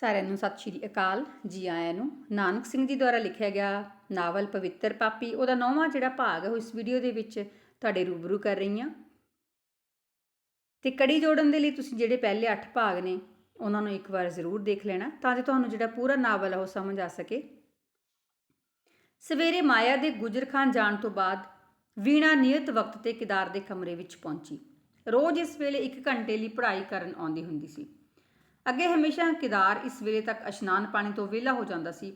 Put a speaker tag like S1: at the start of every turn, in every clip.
S1: ਸਾਰਿਆਂ ਨੂੰ ਸਤਿ ਸ਼੍ਰੀ ਅਕਾਲ ਜੀ ਆਇਆਂ ਨੂੰ। ਨਾਨਕ ਸਿੰਘ ਜੀ ਦੁਆਰਾ ਲਿਖਿਆ ਗਿਆ ਨਾਵਲ ਪਵਿੱਤਰ ਪਾਪੀ, ਉਹਦਾ ਨੌਵਾਂ ਜਿਹੜਾ ਭਾਗ ਹੈ, ਉਹ ਇਸ ਵੀਡੀਓ ਦੇ ਵਿੱਚ ਤੁਹਾਡੇ ਰੂਬਰੂ ਕਰ ਰਹੀ ਹਾਂ। ਤੇ ਕੜੀ ਜੋੜਨ ਦੇ ਲਈ ਤੁਸੀਂ ਜਿਹੜੇ ਪਹਿਲੇ 8 ਭਾਗ ਨੇ, ਉਹਨਾਂ ਨੂੰ ਇੱਕ ਵਾਰ ਜ਼ਰੂਰ ਦੇਖ ਲੈਣਾ, ਤਾਂ ਜੋ ਤੁਹਾਨੂੰ ਜਿਹੜਾ ਪੂਰਾ ਨਾਵਲ ਹੈ ਉਹ ਸਮਝ ਆ ਸਕੇ। ਸਵੇਰੇ ਮਾਇਆ ਦੇ ਗੁਜਰਖਾਨ ਜਾਣ ਤੋਂ ਬਾਅਦ ਵੀਣਾ ਨਿਯਤ ਵਕਤ ਤੇ ਕਿਦਾਰ ਦੇ ਕਮਰੇ ਵਿੱਚ ਪਹੁੰਚੀ। ਰੋਜ਼ ਇਸ ਵੇਲੇ 1 ਘੰਟੇ ਲਈ ਪੜ੍ਹਾਈ ਕਰਨ ਆਉਂਦੀ ਹੁੰਦੀ ਸੀ। ਅੱਗੇ ਹਮੇਸ਼ਾ ਕਿਦਾਰ ਇਸ ਵੇਲੇ ਤੱਕ ਇਸ਼ਨਾਨ ਪਾਣੀ ਤੋਂ ਵਿਹਲਾ ਹੋ ਜਾਂਦਾ ਸੀ,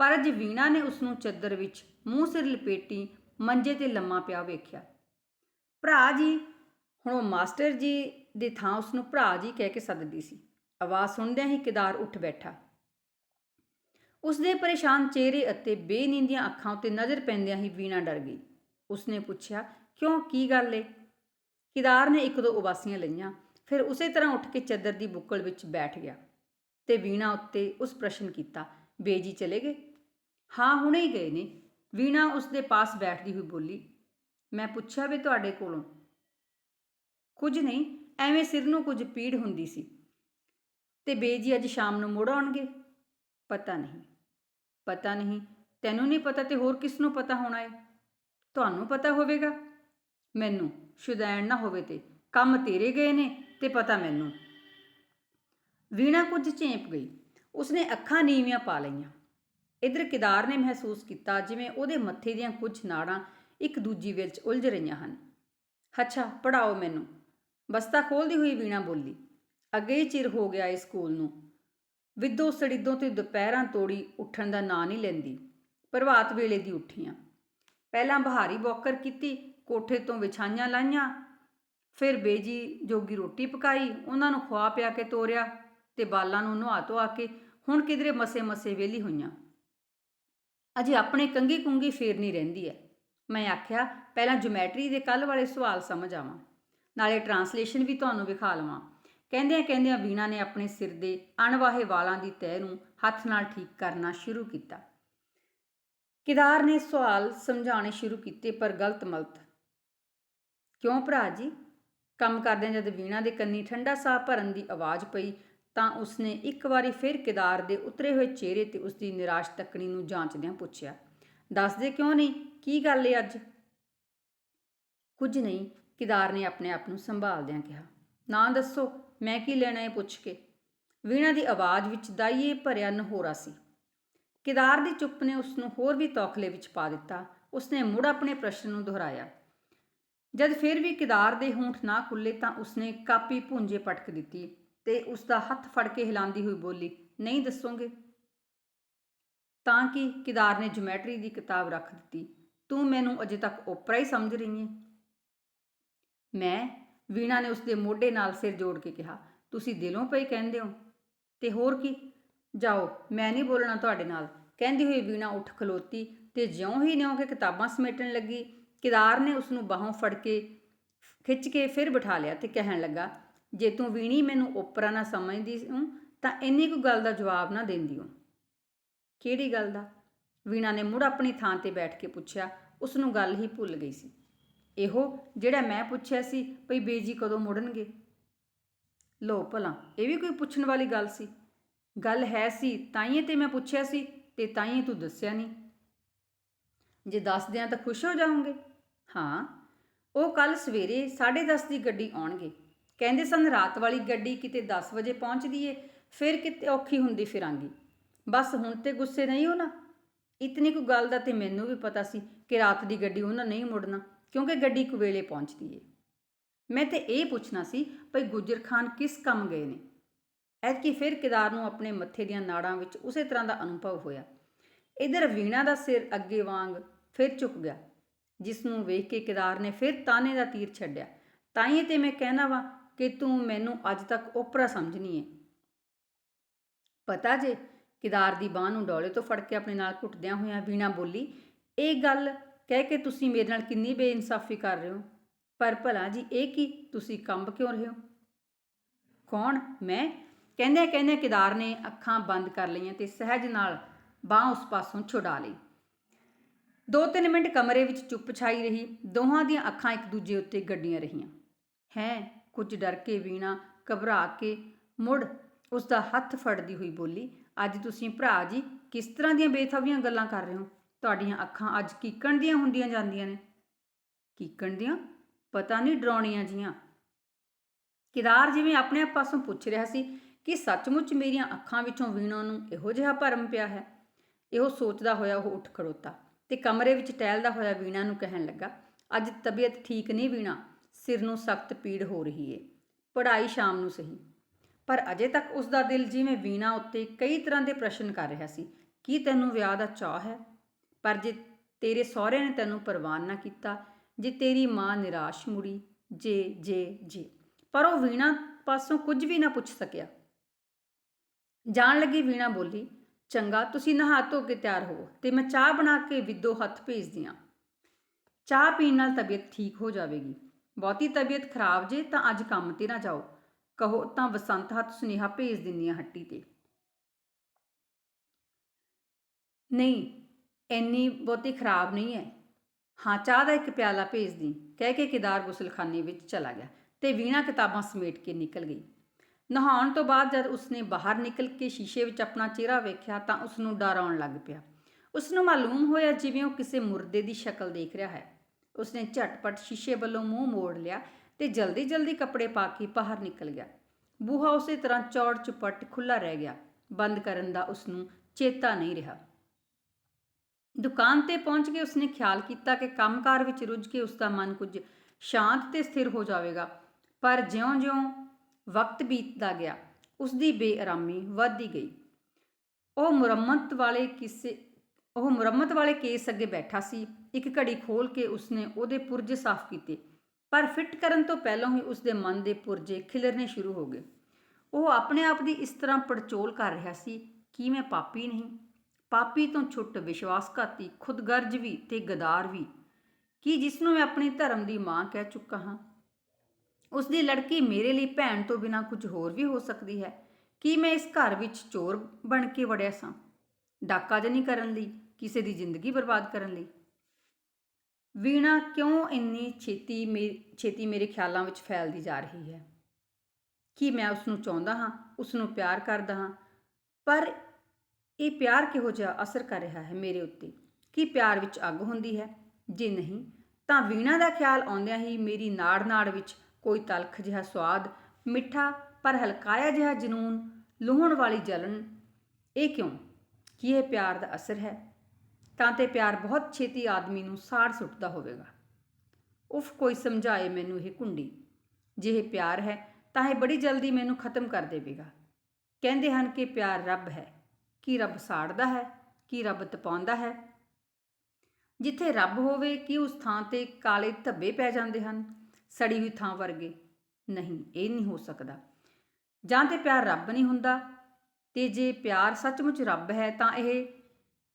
S1: ਪਰ ਅੱਜ ਵੀਣਾ ਨੇ ਉਸ ਨੂੰ ਚੱਦਰ ਵਿੱਚ ਮੂੰਹ ਸਿਰ ਲਪੇਟੀ ਮੰਜੇ ਤੇ ਲੰਮਾ ਪਿਆ ਵੇਖਿਆ। ਭਰਾ ਜੀ, ਹੁਣ ਉਹ ਮਾਸਟਰ ਜੀ ਦੀ ਥਾਂ ਉਸ ਨੂੰ ਭਰਾ ਜੀ ਕਹਿ ਕੇ ਸੱਦਦੀ ਸੀ। ਆਵਾਜ਼ ਸੁਣਦਿਆਂ ਹੀ ਕਿਦਾਰ ਉੱਠ ਬੈਠਾ। ਉਸ ਦੇ ਪਰੇਸ਼ਾਨ ਚਿਹਰੇ ਅਤੇ ਬੇਨੀਂਦੀਆਂ ਅੱਖਾਂ ਉੱਤੇ ਨਜ਼ਰ ਪੈਂਦਿਆਂ ਹੀ ਵੀਣਾ ਡਰ ਗਈ। ਉਸਨੇ ਪੁੱਛਿਆ, ਕਿਉਂ? ਕੀ ਗੱਲ ਏ? ਕਿਦਾਰ ਨੇ ਇੱਕ ਦੋ ਉਬਾਸੀਆਂ ਲਈਆਂ। ਫਿਰ ਉਸੇ ਤਰ੍ਹਾਂ ਉੱਠ ਕੇ ਚੱਦਰ ਦੀ ਬੁੱਕਲ ਵਿੱਚ ਬੈਠ ਗਿਆ ਤੇ ਵੀਣਾ ਉੱਤੇ ਉਸ ਪ੍ਰਸ਼ਨ ਕੀਤਾ ਬੇਜੀ ਚਲੇ ਗਏ? ਹਾਂ, ਹੁਣੇ ਹੀ ਗਏ ਨੇ। ਵੀਣਾ ਉਸ ਦੇ ਪਾਸ ਬੈਠਦੀ ਹੋਈ ਬੋਲੀ, ਮੈਂ ਪੁੱਛਿਆ ਵੀ ਤੁਹਾਡੇ ਕੋਲੋਂ? ਕੁਝ ਨਹੀਂ, ਐਵੇਂ ਸਿਰ ਨੂੰ ਕੁਝ ਪੀੜ ਹੁੰਦੀ ਸੀ। ਤੇ ਬੇਜੀ ਅੱਜ ਸ਼ਾਮ ਨੂੰ ਮੁੜ ਆਉਣਗੇ? ਪਤਾ ਨਹੀਂ। ਪਤਾ ਨਹੀਂ? ਤੈਨੂੰ ਨਹੀਂ ਪਤਾ ਤੇ ਹੋਰ ਕਿਸ ਨੂੰ ਪਤਾ ਹੋਣਾ ਏ? ਤੁਹਾਨੂੰ ਪਤਾ ਹੋਵੇਗਾ? ਮੈਨੂੰ, ਸ਼ੁਦੈਣ ਨਾ ਹੋਵੇ ਤੇ। ਕੰਮ ਤੇਰੇ ਗਏ ਨੇ ਤੇ ਪਤਾ ਮੈਨੂੰ। ਵੀਣਾ ਕੁਝ ਝੇਂਪ ਗਈ। ਉਸਨੇ ਅੱਖਾਂ ਨੀਵੀਆਂ ਪਾ ਲਈਆਂ। ਇਧਰ ਕਿਦਾਰ ਨੇ ਮਹਿਸੂਸ ਕੀਤਾ ਜਿਵੇਂ ਉਹਦੇ ਮੱਥੇ ਦੀਆਂ ਕੁਝ ਨਾੜਾਂ ਇੱਕ ਦੂਜੀ ਵਿੱਚ ਉਲਝ ਰਹੀਆਂ ਹਨ। ਅੱਛਾ ਪੜਾਓ ਮੈਨੂੰ। ਬਸਤਾ ਖੋਲਦੀ ਹੋਈ ਵੀਣਾ ਬੋਲੀ, ਅੱਗੇ ਹੀ ਚਿਰ ਹੋ ਗਿਆ ਇਸ ਸਕੂਲ ਨੂੰ। ਵਿਦੋ ਸੜਿੱਦੋਂ ਤੇ ਦੁਪਹਿਰਾਂ ਤੋੜੀ ਉੱਠਣ ਦਾ ਨਾਂ ਨਹੀਂ ਲੈਂਦੀ। ਪ੍ਰਭਾਤ ਵੇਲੇ ਦੀ ਉੱਠੀਆਂ। ਪਹਿਲਾਂ ਬਹਾਰੀ ਬੌਕਰ ਕੀਤੀ, ਕੋਠੇ ਤੋਂ ਵਿਛਾਈਆਂ ਲਾਈਆਂ ਫਿਰ ਬੇਜੀ ਜੋਗੀ ਰੋਟੀ ਪਕਾਈ, ਉਹਨਾਂ ਨੂੰ ਖਵਾ ਪਿਆ ਕੇ ਤੋਰਿਆ ਤੇ ਬਾਲਾਂ ਨੂੰ ਨਹਾ ਧੋਆ ਕੇ ਹੁਣ ਕਿਧਰੇ ਮਸੇ ਮਸੇ ਵੇਲੀ ਹੋਈਆਂ। ਅਜੇ ਆਪਣੇ ਕੰਗੀ ਕੁੰਗੀ ਫੇਰਨੀ ਰਹਿੰਦੀ ਹੈ ਮੈਂ ਆਖਿਆ, ਪਹਿਲਾਂ ਜਿਓਮੈਟਰੀ ਦੇ ਕੱਲ ਵਾਲੇ ਸਵਾਲ ਸਮਝ ਆਵਾਂ, ਨਾਲੇ ਟਰਾਂਸਲੇਸ਼ਨ ਵੀ ਤੁਹਾਨੂੰ ਵਿਖਾ ਲਵਾਂ। ਕਹਿੰਦਿਆਂ ਕਹਿੰਦਿਆਂ ਵੀਣਾ ਨੇ ਆਪਣੇ ਸਿਰ ਦੇ ਅਣਵਾਹੇ ਵਾਲਾਂ ਦੀ ਤਹਿ ਨੂੰ ਹੱਥ ਨਾਲ ਠੀਕ ਕਰਨਾ ਸ਼ੁਰੂ ਕੀਤਾ। ਕਿਦਾਰ ਨੇ ਸਵਾਲ ਸਮਝਾਉਣੇ ਸ਼ੁਰੂ ਕੀਤੇ ਪਰ ਗਲਤ ਮਲਤ। ਕਿਉਂ ਭਰਾ ਜੀ? ਕੰਮ ਕਰਦਿਆਂ ਜਦ ਵੀਣਾ ਦੇ ਕੰਨੀ ਠੰਡਾ ਸਾਹ ਭਰਨ ਦੀ ਆਵਾਜ਼ ਪਈ, ਤਾਂ ਉਸਨੇ ਇੱਕ ਵਾਰੀ ਫਿਰ ਕਿਦਾਰ ਦੇ ਉਤਰੇ ਹੋਏ ਚਿਹਰੇ ਤੇ ਉਸਦੀ ਨਿਰਾਸ਼ ਤੱਕਣੀ ਨੂੰ ਜਾਂਚਦਿਆਂ ਪੁੱਛਿਆ, ਦੱਸਦੇ ਕਿਉਂ ਨਹੀਂ? ਕੀ ਗੱਲ ਏ ਅੱਜ? ਕੁਝ ਨਹੀਂ, ਕਿਦਾਰ ਨੇ ਆਪਣੇ ਆਪ ਨੂੰ ਸੰਭਾਲਦਿਆਂ ਕਿਹਾ, ਨਾ ਦੱਸੋ, ਮੈਂ ਕੀ ਲੈਣਾ ਏ ਪੁੱਛ ਕੇ? ਵੀਣਾ ਦੀ ਆਵਾਜ਼ ਵਿੱਚ ਦਾਈਏ ਭਰਿਆ ਨਹੋਰਾ ਸੀ। ਕਿਦਾਰ ਦੀ ਚੁੱਪ ਨੇ ਉਸ ਨੂੰ ਹੋਰ ਵੀ ਤੌਖਲੇ ਵਿੱਚ ਪਾ ਦਿੱਤਾ, ਉਸਨੇ ਮੁੜ ਆਪਣੇ ਪ੍ਰਸ਼ਨ ਨੂੰ ਦੁਹਰਾਇਆ ਜਦ ਫਿਰ ਵੀ ਕਿਦਾਰ ਦੇ ਹੋਂਠ ਨਾ ਖੁੱਲੇ ਤਾਂ ਉਸਨੇ ਕਾਪੀ ਭੁੰਜੇ ਪਟਕ ਦਿੱਤੀ ਤੇ ਉਸ ਦਾ ਹੱਥ ਫੜ ਕੇ ਹਿਲਾਉਂਦੀ ਹੋਈ ਬੋਲੀ, ਨਹੀਂ ਦੱਸੋਗੇ? ਤਾਂ ਕਿ ਕਿਦਾਰ ਨੇ ਜਿਓਮੈਟਰੀ ਦੀ ਕਿਤਾਬ ਰੱਖ ਦਿੱਤੀ, ਤੂੰ ਮੈਨੂੰ ਅਜੇ ਤੱਕ ਓਪਰਾ ਹੀ ਸਮਝ ਰਹੀ ਹੈ ਮੈਂ ਵੀਣਾ ਨੇ ਉਸਦੇ ਮੋਢੇ ਨਾਲ ਸਿਰ ਜੋੜ ਕੇ ਕਿਹਾ, ਤੁਸੀਂ ਦਿਲੋਂ ਪਈ ਕਹਿੰਦੇ ਹੋ ਤੇ ਹੋਰ ਕੀ? ਜਾਓ, ਮੈਂ ਨਹੀਂ ਬੋਲਣਾ ਤੁਹਾਡੇ ਨਾਲ। ਕਹਿੰਦੀ ਹੋਈ ਵੀਣਾ ਉੱਠ ਖਲੋਤੀ ਤੇ ਜਿਉਂ ਹੀ ਨਿਉਂ ਕੇ ਕਿਤਾਬਾਂ ਸਮੇਟਣ ਲੱਗੀ ਕਿਦਾਰ ਨੇ ਉਸ ਨੂੰ ਬਾਹੋਂ ਫੜ ਕੇ ਖਿੱਚ ਕੇ ਫਿਰ ਬਿਠਾ ਲਿਆ ਤੇ ਕਹਿਣ ਲੱਗਾ, ਜੇ ਤੂੰ ਵੀਣੀ ਮੈਨੂੰ ਓਪਰਾ ਨਾ ਸਮਝਦੀ ਹੂੰ ਤਾਂ ਇੰਨੀ ਕੁ ਗੱਲ ਦਾ ਜਵਾਬ ਨਾ ਦਿੰਦੀ ਹੂੰ ਕਿਹੜੀ ਗੱਲ ਦਾ? ਵੀਣਾ ਨੇ ਮੁੜ ਆਪਣੀ ਥਾਂ ਤੇ ਬੈਠ ਕੇ ਪੁੱਛਿਆ ਉਸ ਨੂੰ ਗੱਲ ਹੀ ਭੁੱਲ ਗਈ ਸੀ। ਇਹੋ ਜਿਹੜਾ ਮੈਂ ਪੁੱਛਿਆ ਸੀ, ਭਈ ਬੇਜੀ ਕਦੋਂ ਮੁੜਨਗੇ? ਲੋ ਭਲਾ, ਇਹ ਵੀ ਕੋਈ ਪੁੱਛਣ ਵਾਲੀ ਗੱਲ ਸੀ। ਗੱਲ ਹੈ ਸੀ, ਤਾਈਏ ਤੇ ਮੈਂ ਪੁੱਛਿਆ ਸੀ, ਤੇ ਤਾਈਏ ਤੂੰ ਦੱਸਿਆ ਨਹੀਂ। ਜੇ ਦੱਸਦਿਆਂ ਤਾਂ ਖੁਸ਼ ਹੋ ਜਾਓਗੇ। ਹਾਂ, ਉਹ ਕੱਲ ਸਵੇਰੇ 10:30 ਦੀ ਗੱਡੀ ਆਉਣਗੇ। ਕਹਿੰਦੇ ਸਨ, ਰਾਤ ਵਾਲੀ ਗੱਡੀ ਕਿਤੇ 10 ਵਜੇ ਪਹੁੰਚਦੀ ਏ ਫਿਰ ਕਿਤੇ ਔਖੀ ਹੁੰਦੀ ਫਿਰਾਂਗੀ। ਬਸ ਹੁਣ ਤੇ ਗੁੱਸੇ ਨਹੀਂ ਹੋਣਾ। ਇਤਨੀ ਕੁ ਗੱਲ ਦਾ ਤੇ ਮੈਨੂੰ ਵੀ ਪਤਾ ਸੀ ਕਿ ਰਾਤ ਦੀ ਗੱਡੀ ਉਹਨਾਂ ਨਹੀਂ ਮੁੜਨਾ, ਕਿਉਂਕਿ ਗੱਡੀ ਕੁਵੇਲੇ ਪਹੁੰਚਦੀ ਏ। ਮੈਂ ਤੇ ਇਹ ਪੁੱਛਣਾ ਸੀ, ਭਈ ਗੁਜਰ ਖਾਨ ਕਿਸ ਕੰਮ ਗਏ ਨੇ? ਐਤਕੀ ਫਿਰ ਕਿਦਾਰ ਨੂੰ ਆਪਣੇ ਮੱਥੇ ਦੀਆਂ ਨਾੜਾਂ ਵਿੱਚ ਉਸੇ ਤਰ੍ਹਾਂ ਦਾ ਅਨੁਭਵ ਹੋਇਆ। ਇਧਰ ਵੀਣਾ ਦਾ ਸਿਰ ਅੱਗੇ ਵਾਂਗ ਫਿਰ ਝੁਕ ਗਿਆ। ਜਿਸ ਨੂੰ ਵੇਖ ਕੇ ਕਿਦਾਰ ਨੇ ਫਿਰ ਤਾਨੇ ਦਾ ਤੀਰ ਛੱਡਿਆ। ਤਾਈਏ ਤੇ ਮੈਂ ਕਹਿਣਾ ਵਾ ਕਿ ਤੂੰ ਮੈਨੂੰ ਅੱਜ ਤੱਕ ਓਪਰਾ ਸਮਝਣੀ ਹੈ ਪਤਾ ਜੇ ਕਿਦਾਰ ਦੀ ਬਾਹ ਨੂੰ ਡੋਲੇ ਤੋਂ ਫੜ ਕੇ ਆਪਣੇ ਨਾਲ ਘੁੱਟਦਿਆਂ ਹੋਇਆਂ ਵੀਣਾ ਬੋਲੀ, ਇਹ ਗੱਲ ਕਹਿ ਕੇ ਤੁਸੀਂ ਮੇਰੇ ਨਾਲ ਕਿੰਨੀ ਬੇਇਨਸਾਫੀ ਕਰ ਰਹੇ ਹੋ? ਪਰ ਭਲਾ ਜੀ ਇਹ ਕੀ ਤੁਸੀਂ ਕੰਬ ਕਿਉਂ ਰਹੇ ਹੋ? ਕੌਣ? ਮੈਂ? ਕਹਿੰਦੇ ਕਹਿੰਦੇ ਕਿਦਾਰ ਨੇ ਅੱਖਾਂ ਬੰਦ ਕਰ ਲਈਆਂ ਤੇ ਸਹਿਜ ਨਾਲ ਬਾਹ ਉਸ ਪਾਸੋਂ ਛੁਡਾ ਲਈ। ਦੋ ਤਿੰਨ ਮਿੰਟ ਕਮਰੇ ਵਿੱਚ ਚੁੱਪ ਛਾਈ ਰਹੀ, ਦੋਹਾਂ ਦੀਆਂ ਅੱਖਾਂ ਇੱਕ ਦੂਜੇ ਉੱਤੇ ਗੱਡੀਆਂ ਰਹੀਆਂ। ਹੈ, ਕੁਝ ਡਰ ਕੇ ਵੀਣਾ ਘਬਰਾ ਕੇ ਮੁੜ ਉਸ ਦਾ ਹੱਥ ਫੜਦੀ ਹੋਈ ਬੋਲੀ, ਅੱਜ ਤੁਸੀਂ ਭਰਾ ਜੀ ਕਿਸ ਤਰ੍ਹਾਂ ਦੀਆਂ ਬੇਥਾਵੀਆਂ ਗੱਲਾਂ ਕਰ ਰਹੇ ਹੋ? ਤੁਹਾਡੀਆਂ ਅੱਖਾਂ ਅੱਜ ਕੀਕਣ ਦੀਆਂ ਹੁੰਦੀਆਂ ਜਾਂਦੀਆਂ ਨੇ। ਕੀਕਣ ਦੀਆਂ? ਪਤਾ ਨਹੀਂ ਡਰਾਉਣੀਆਂ ਜੀਆਂ। ਕਿਦਾਰ ਜਿਵੇਂ ਆਪਣੇ ਆਪ ਪਾਸੋਂ ਪੁੱਛ ਰਿਹਾ ਸੀ ਕਿ ਸੱਚਮੁੱਚ ਮੇਰੀਆਂ ਅੱਖਾਂ ਵਿੱਚੋਂ ਵੀਣਾ ਨੂੰ ਇਹੋ ਜਿਹਾ ਭਰਮ ਪਿਆ ਹੈ? ਇਹੋ ਸੋਚਦਾ ਹੋਇਆ ਉਹ ਉੱਠ ਖੜੋਤਾ। ਤੇ ਕਮਰੇ ਵਿੱਚ ਟਹਿਲਦਾ ਹੋਇਆ ਵੀਣਾ ਨੂੰ ਕਹਿਣ ਲੱਗਾ, ਅੱਜ ਤਬੀਅਤ ਠੀਕ ਨਹੀਂ ਵੀਣਾ, ਸਿਰ ਨੂੰ ਸਖਤ ਪੀੜ ਹੋ ਰਹੀ ਏ। ਪੜ੍ਹਾਈ ਸ਼ਾਮ ਨੂੰ ਸਹੀ। ਪਰ ਅਜੇ ਤੱਕ ਉਸ ਦਾ ਦਿਲ ਜਿਵੇਂ ਵੀਣਾ ਉੱਤੇ ਕਈ ਤਰ੍ਹਾਂ ਦੇ ਪ੍ਰਸ਼ਨ ਕਰ ਰਿਹਾ ਸੀ, ਕੀ ਤੈਨੂੰ ਵਿਆਹ ਦਾ ਚਾਹ ਹੈ? ਪਰ ਜੇ ਤੇਰੇ ਸਹੁਰੇ ਨੇ ਤੈਨੂੰ ਪ੍ਰਵਾਨ ਨਾ ਕੀਤਾ, ਜੇ ਤੇਰੀ ਮਾਂ ਨਿਰਾਸ਼ ਮੁੜੀ, ਜੇ ਜੇ ਜੇ। ਪਰ ਉਹ ਵੀਣਾ ਪਾਸੋਂ ਕੁਝ ਵੀ ਨਾ ਪੁੱਛ ਸਕਿਆ। ਜਾਣ ਲੱਗੀ ਵੀਣਾ ਬੋਲੀ ਚੰਗਾ, ਤੁਸੀਂ ਨਹਾ ਧੋ ਕੇ ਤਿਆਰ ਹੋਵੋ ਤੇ ਮੈਂ ਚਾਹ ਬਣਾ ਕੇ ਵਿਦੋ ਹੱਥ ਭੇਜਦੀ ਹਾਂ ਚਾਹ ਪੀਣ ਨਾਲ ਤਬੀਅਤ ਠੀਕ ਹੋ ਜਾਵੇਗੀ। ਬਹੁਤੀ ਤਬੀਅਤ ਖਰਾਬ ਜੇ ਤਾਂ ਅੱਜ ਕੰਮ ਤੇ ਨਾ ਜਾਓ। ਕਹੋ, ਤਾਂ ਬਸੰਤ ਹੱਥ ਸੁਨੇਹਾ ਭੇਜ ਦਿੰਨੀ ਆ ਹੱਟੀ ਤੇ। ਨਹੀਂ, ਇੰਨੀ ਬਹੁਤੀ ਖਰਾਬ ਨਹੀਂ ਹੈ ਹਾਂ, ਚਾਹ ਦਾ ਇੱਕ ਪਿਆਲਾ ਭੇਜ ਦੀ। ਕਹਿ ਕੇ ਕਿਦਾਰ ਗੁਸਲਖਾਨੇ ਵਿੱਚ ਚਲਾ ਗਿਆ ਤੇ ਵੀਣਾ ਕਿਤਾਬਾਂ ਸਮੇਟ ਕੇ ਨਿਕਲ ਗਈ। ਨਹਾਉਣ ਤੋਂ ਬਾਅਦ ਜਦ ਉਸਨੇ ਬਾਹਰ ਨਿਕਲ ਕੇ ਸ਼ੀਸ਼ੇ ਵਿੱਚ ਆਪਣਾ ਚਿਹਰਾ ਵੇਖਿਆ ਤਾਂ ਉਸ ਨੂੰ ਡਰ ਆਉਣ ਲੱਗ ਪਿਆ। ਉਸ ਨੂੰ ਮਾਲੂਮ ਹੋਇਆ ਜਿਵੇਂ ਉਹ ਕਿਸੇ ਮੁਰਦੇ ਦੀ ਸ਼ਕਲ ਦੇਖ ਰਿਹਾ ਹੈ। ਉਸਨੇ ਝਟਪਟ ਸ਼ੀਸ਼ੇ ਵੱਲੋਂ ਮੂੰਹ ਮੋੜ ਲਿਆ ਤੇ ਜਲਦੀ-ਜਲਦੀ ਕੱਪੜੇ ਪਾ ਕੇ ਬਾਹਰ ਨਿਕਲ ਗਿਆ। ਬੂਹਾ ਉਸੇ ਤਰ੍ਹਾਂ ਚੌੜ ਚੁਪਟ ਖੁੱਲਾ ਰਹਿ ਗਿਆ। ਬੰਦ ਕਰਨ ਦਾ ਉਸ ਨੂੰ ਚੇਤਾ ਨਹੀਂ ਰਿਹਾ। ਦੁਕਾਨ ਤੇ ਪਹੁੰਚ ਕੇ ਉਸਨੇ ਖਿਆਲ ਕੀਤਾ ਕਿ ਕੰਮਕਾਰ ਵਿੱਚ ਰੁੱਝ ਕੇ ਉਸ ਦਾ ਮਨ ਕੁਝ ਸ਼ਾਂਤ ਤੇ ਸਥਿਰ ਹੋ ਜਾਵੇਗਾ। ਪਰ ਜਿਉਂ-ਜਿਉਂ ਵਕਤ ਬੀਤਦਾ ਗਿਆ। ਉਸ ਦੀ ਬੇਆਰਾਮੀ ਵੱਧਦੀ ਗਈ। ਉਹ ਮੁਰੰਮਤ ਵਾਲੇ ਕਿਸੇ, ਉਹ ਮੁਰੰਮਤ ਵਾਲੇ ਕੇਸ ਅੱਗੇ ਬੈਠਾ ਸੀ। ਇੱਕ ਘੜੀ ਖੋਲ ਕੇ ਉਸਨੇ ਉਹਦੇ ਪੁਰਜੇ ਸਾਫ਼ ਕੀਤੇ। ਪਰ ਫਿੱਟ ਕਰਨ ਤੋਂ ਪਹਿਲਾਂ ਹੀ ਉਸਦੇ ਮਨ ਦੇ ਪੁਰਜੇ ਖਿਲਰਨੇ ਸ਼ੁਰੂ ਹੋ ਗਏ। ਉਹ ਆਪਣੇ ਆਪ ਦੀ ਇਸ ਤਰ੍ਹਾਂ ਪੜਚੋਲ ਕਰ ਰਿਹਾ ਸੀ ਕਿ ਮੈਂ ਪਾਪੀ ਨਹੀਂ? ਪਾਪੀ ਤੋਂ ਛੁੱਟ ਵਿਸ਼ਵਾਸਘਾਤੀ ਖੁਦਗਰਜ ਵੀ ਤੇ ਗਦਾਰ ਵੀ। ਕੀ ਜਿਸ ਨੂੰ ਮੈਂ ਆਪਣੀ ਧਰਮ ਦੀ ਮਾਂ ਕਹਿ ਚੁੱਕਾ ਹਾਂ? ਉਸ ਦੀ ਲੜਕੀ ਮੇਰੇ ਲਈ ਭੈਣ ਤੋਂ ਬਿਨਾ ਕੁਝ ਹੋਰ ਵੀ ਹੋ ਸਕਦੀ ਹੈ। ਕੀ ਮੈਂ ਇਸ ਘਰ ਵਿੱਚ ਚੋਰ ਬਣ ਕੇ ਵੜਿਆ ਸਾਂ? ਡਾਕਾ ਜਨੀ ਕਰਨ ਲਈ, ਕਿਸੇ ਦੀ ਜ਼ਿੰਦਗੀ ਬਰਬਾਦ ਕਰਨ ਲਈ? ਵੀਣਾ ਕਿਉਂ ਇੰਨੀ ਛੇਤੀ ਮੇ, ਛੇਤੀ ਮੇਰੇ ਖਿਆਲਾਂ ਵਿੱਚ ਫੈਲਦੀ ਜਾ ਰਹੀ ਹੈ? ਕੀ ਮੈਂ ਉਸ ਨੂੰ ਚਾਹੁੰਦਾ ਹਾਂ ਉਸ ਨੂੰ ਪਿਆਰ ਕਰਦਾ ਹਾਂ? ਪਰ ਇਹ ਪਿਆਰ ਕਿਹੋ ਜਿਹਾ ਅਸਰ ਕਰ ਰਿਹਾ ਹੈ ਮੇਰੇ ਉੱਤੇ? ਕੀ ਪਿਆਰ ਵਿੱਚ ਅੱਗ ਹੁੰਦੀ ਹੈ? ਜੇ ਨਹੀਂ, ਤਾਂ ਵੀਣਾ ਦਾ ਖਿਆਲ ਆਉਂਦਿਆਂ ਹੀ ਮੇਰੀ ਨਾੜ-ਨਾੜ ਵਿੱਚ ਕੋਈ ਤਲਖ ਜਿਹਾ ਸਵਾਦ, ਮਿੱਠਾ ਪਰ ਹਲਕਾਇਆ ਜਿਹਾ ਜਨੂਨ, ਲੂਹਣ ਵਾਲੀ ਜਲਨ ਇਹ ਕਿਉਂ? ਕੀ ਇਹ ਪਿਆਰ ਦਾ ਅਸਰ ਹੈ? ਤਾਂ ਤੇ ਪਿਆਰ ਬਹੁਤ ਛੇਤੀ ਆਦਮੀ ਨੂੰ ਸਾੜ ਸੁੱਟਦਾ ਹੋਵੇਗਾ। ਉਫ, ਕੋਈ ਸਮਝਾਏ ਮੈਨੂੰ ਇਹ ਕੁੰਡੀ। ਜੇ ਇਹ ਪਿਆਰ ਹੈ, ਤਾਂ ਇਹ ਬੜੀ ਜਲਦੀ ਮੈਨੂੰ ਖਤਮ ਕਰ ਦੇਵੇਗਾ। ਕਹਿੰਦੇ ਹਨ ਕਿ ਪਿਆਰ ਰੱਬ ਹੈ। ਕੀ ਰੱਬ ਸਾੜਦਾ ਹੈ? ਕੀ ਰੱਬ ਤਪਾਉਂਦਾ ਹੈ? ਜਿੱਥੇ ਰੱਬ ਹੋਵੇ, ਕਿ ਉਸ ਥਾਂ ਤੇ ਕਾਲੇ ਧੱਬੇ ਪੈ ਜਾਂਦੇ ਹਨ? ਸੜੀ ਹੋਈ ਥਾਂ ਵਰਗੇ। ਨਹੀਂ, ਇਹ ਨਹੀਂ ਹੋ ਸਕਦਾ। ਜਾਂ ਤੇ ਪਿਆਰ ਰੱਬ ਨਹੀਂ ਹੁੰਦਾ ਤੇ ਜੇ ਪਿਆਰ ਸੱਚਮੁੱਚ ਰੱਬ ਹੈ ਤਾਂ ਇਹ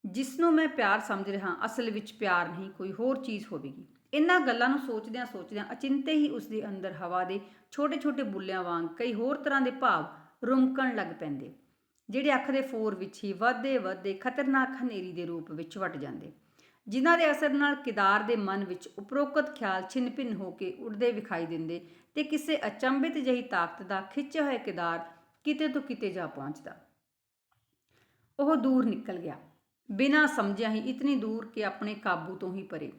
S1: ਜਿਸ ਨੂੰ ਮੈਂ ਪਿਆਰ ਸਮਝ ਰਿਹਾ, ਅਸਲ ਵਿੱਚ ਪਿਆਰ ਨਹੀਂ, ਕੋਈ ਹੋਰ ਚੀਜ਼ ਹੋਵੇਗੀ। ਇਹਨਾਂ ਗੱਲਾਂ ਨੂੰ ਸੋਚਦਿਆਂ ਸੋਚਦਿਆਂ ਅਚਿੰਤੇ ਹੀ ਉਸ ਦੇ ਅੰਦਰ ਹਵਾ ਦੇ ਛੋਟੇ-ਛੋਟੇ ਬੁੱਲਿਆਂ ਵਾਂਗ ਕਈ ਹੋਰ ਤਰ੍ਹਾਂ ਦੇ ਭਾਵ ਰੁਮਕਣ ਲੱਗ ਪੈਂਦੇ, ਜਿਹੜੇ ਅੱਖ ਦੇ ਫੋਰ ਵਿੱਚ ਹੀ ਵੱਧਦੇ ਵੱਧਦੇ ਖਤਰਨਾਕ ਹਨੇਰੀ ਦੇ ਰੂਪ ਵਿੱਚ ਵਟ ਜਾਂਦੇ। ਜਿਨ੍ਹਾਂ ਦੇ ਅਸਰ ਨਾਲ ਕਿਦਾਰ ਦੇ ਮਨ ਵਿੱਚ ਉਪਰੋਕਤ ਖਿਆਲ ਛਿੰਨ-ਭਿੰਨ ਹੋ ਕੇ ਉੱਡਦੇ ਵਿਖਾਈ ਦਿੰਦੇ ਤੇ ਕਿਸੇ ਅਚੰਭਿਤ ਜਿਹੀ ਤਾਕਤ ਦਾ ਖਿੱਚਿਆ ਹੋਏ ਕਿਦਾਰ ਕਿਤੇ ਤੋਂ ਕਿਤੇ ਜਾ ਪਹੁੰਚਦਾ। ਉਹ ਦੂਰ ਨਿਕਲ ਗਿਆ। ਬਿਨਾਂ ਸਮਝਿਆ ਹੀ ਇਤਨੀ ਦੂਰ ਕਿ ਆਪਣੇ ਕਾਬੂ ਤੋਂ ਹੀ ਪਰੇ।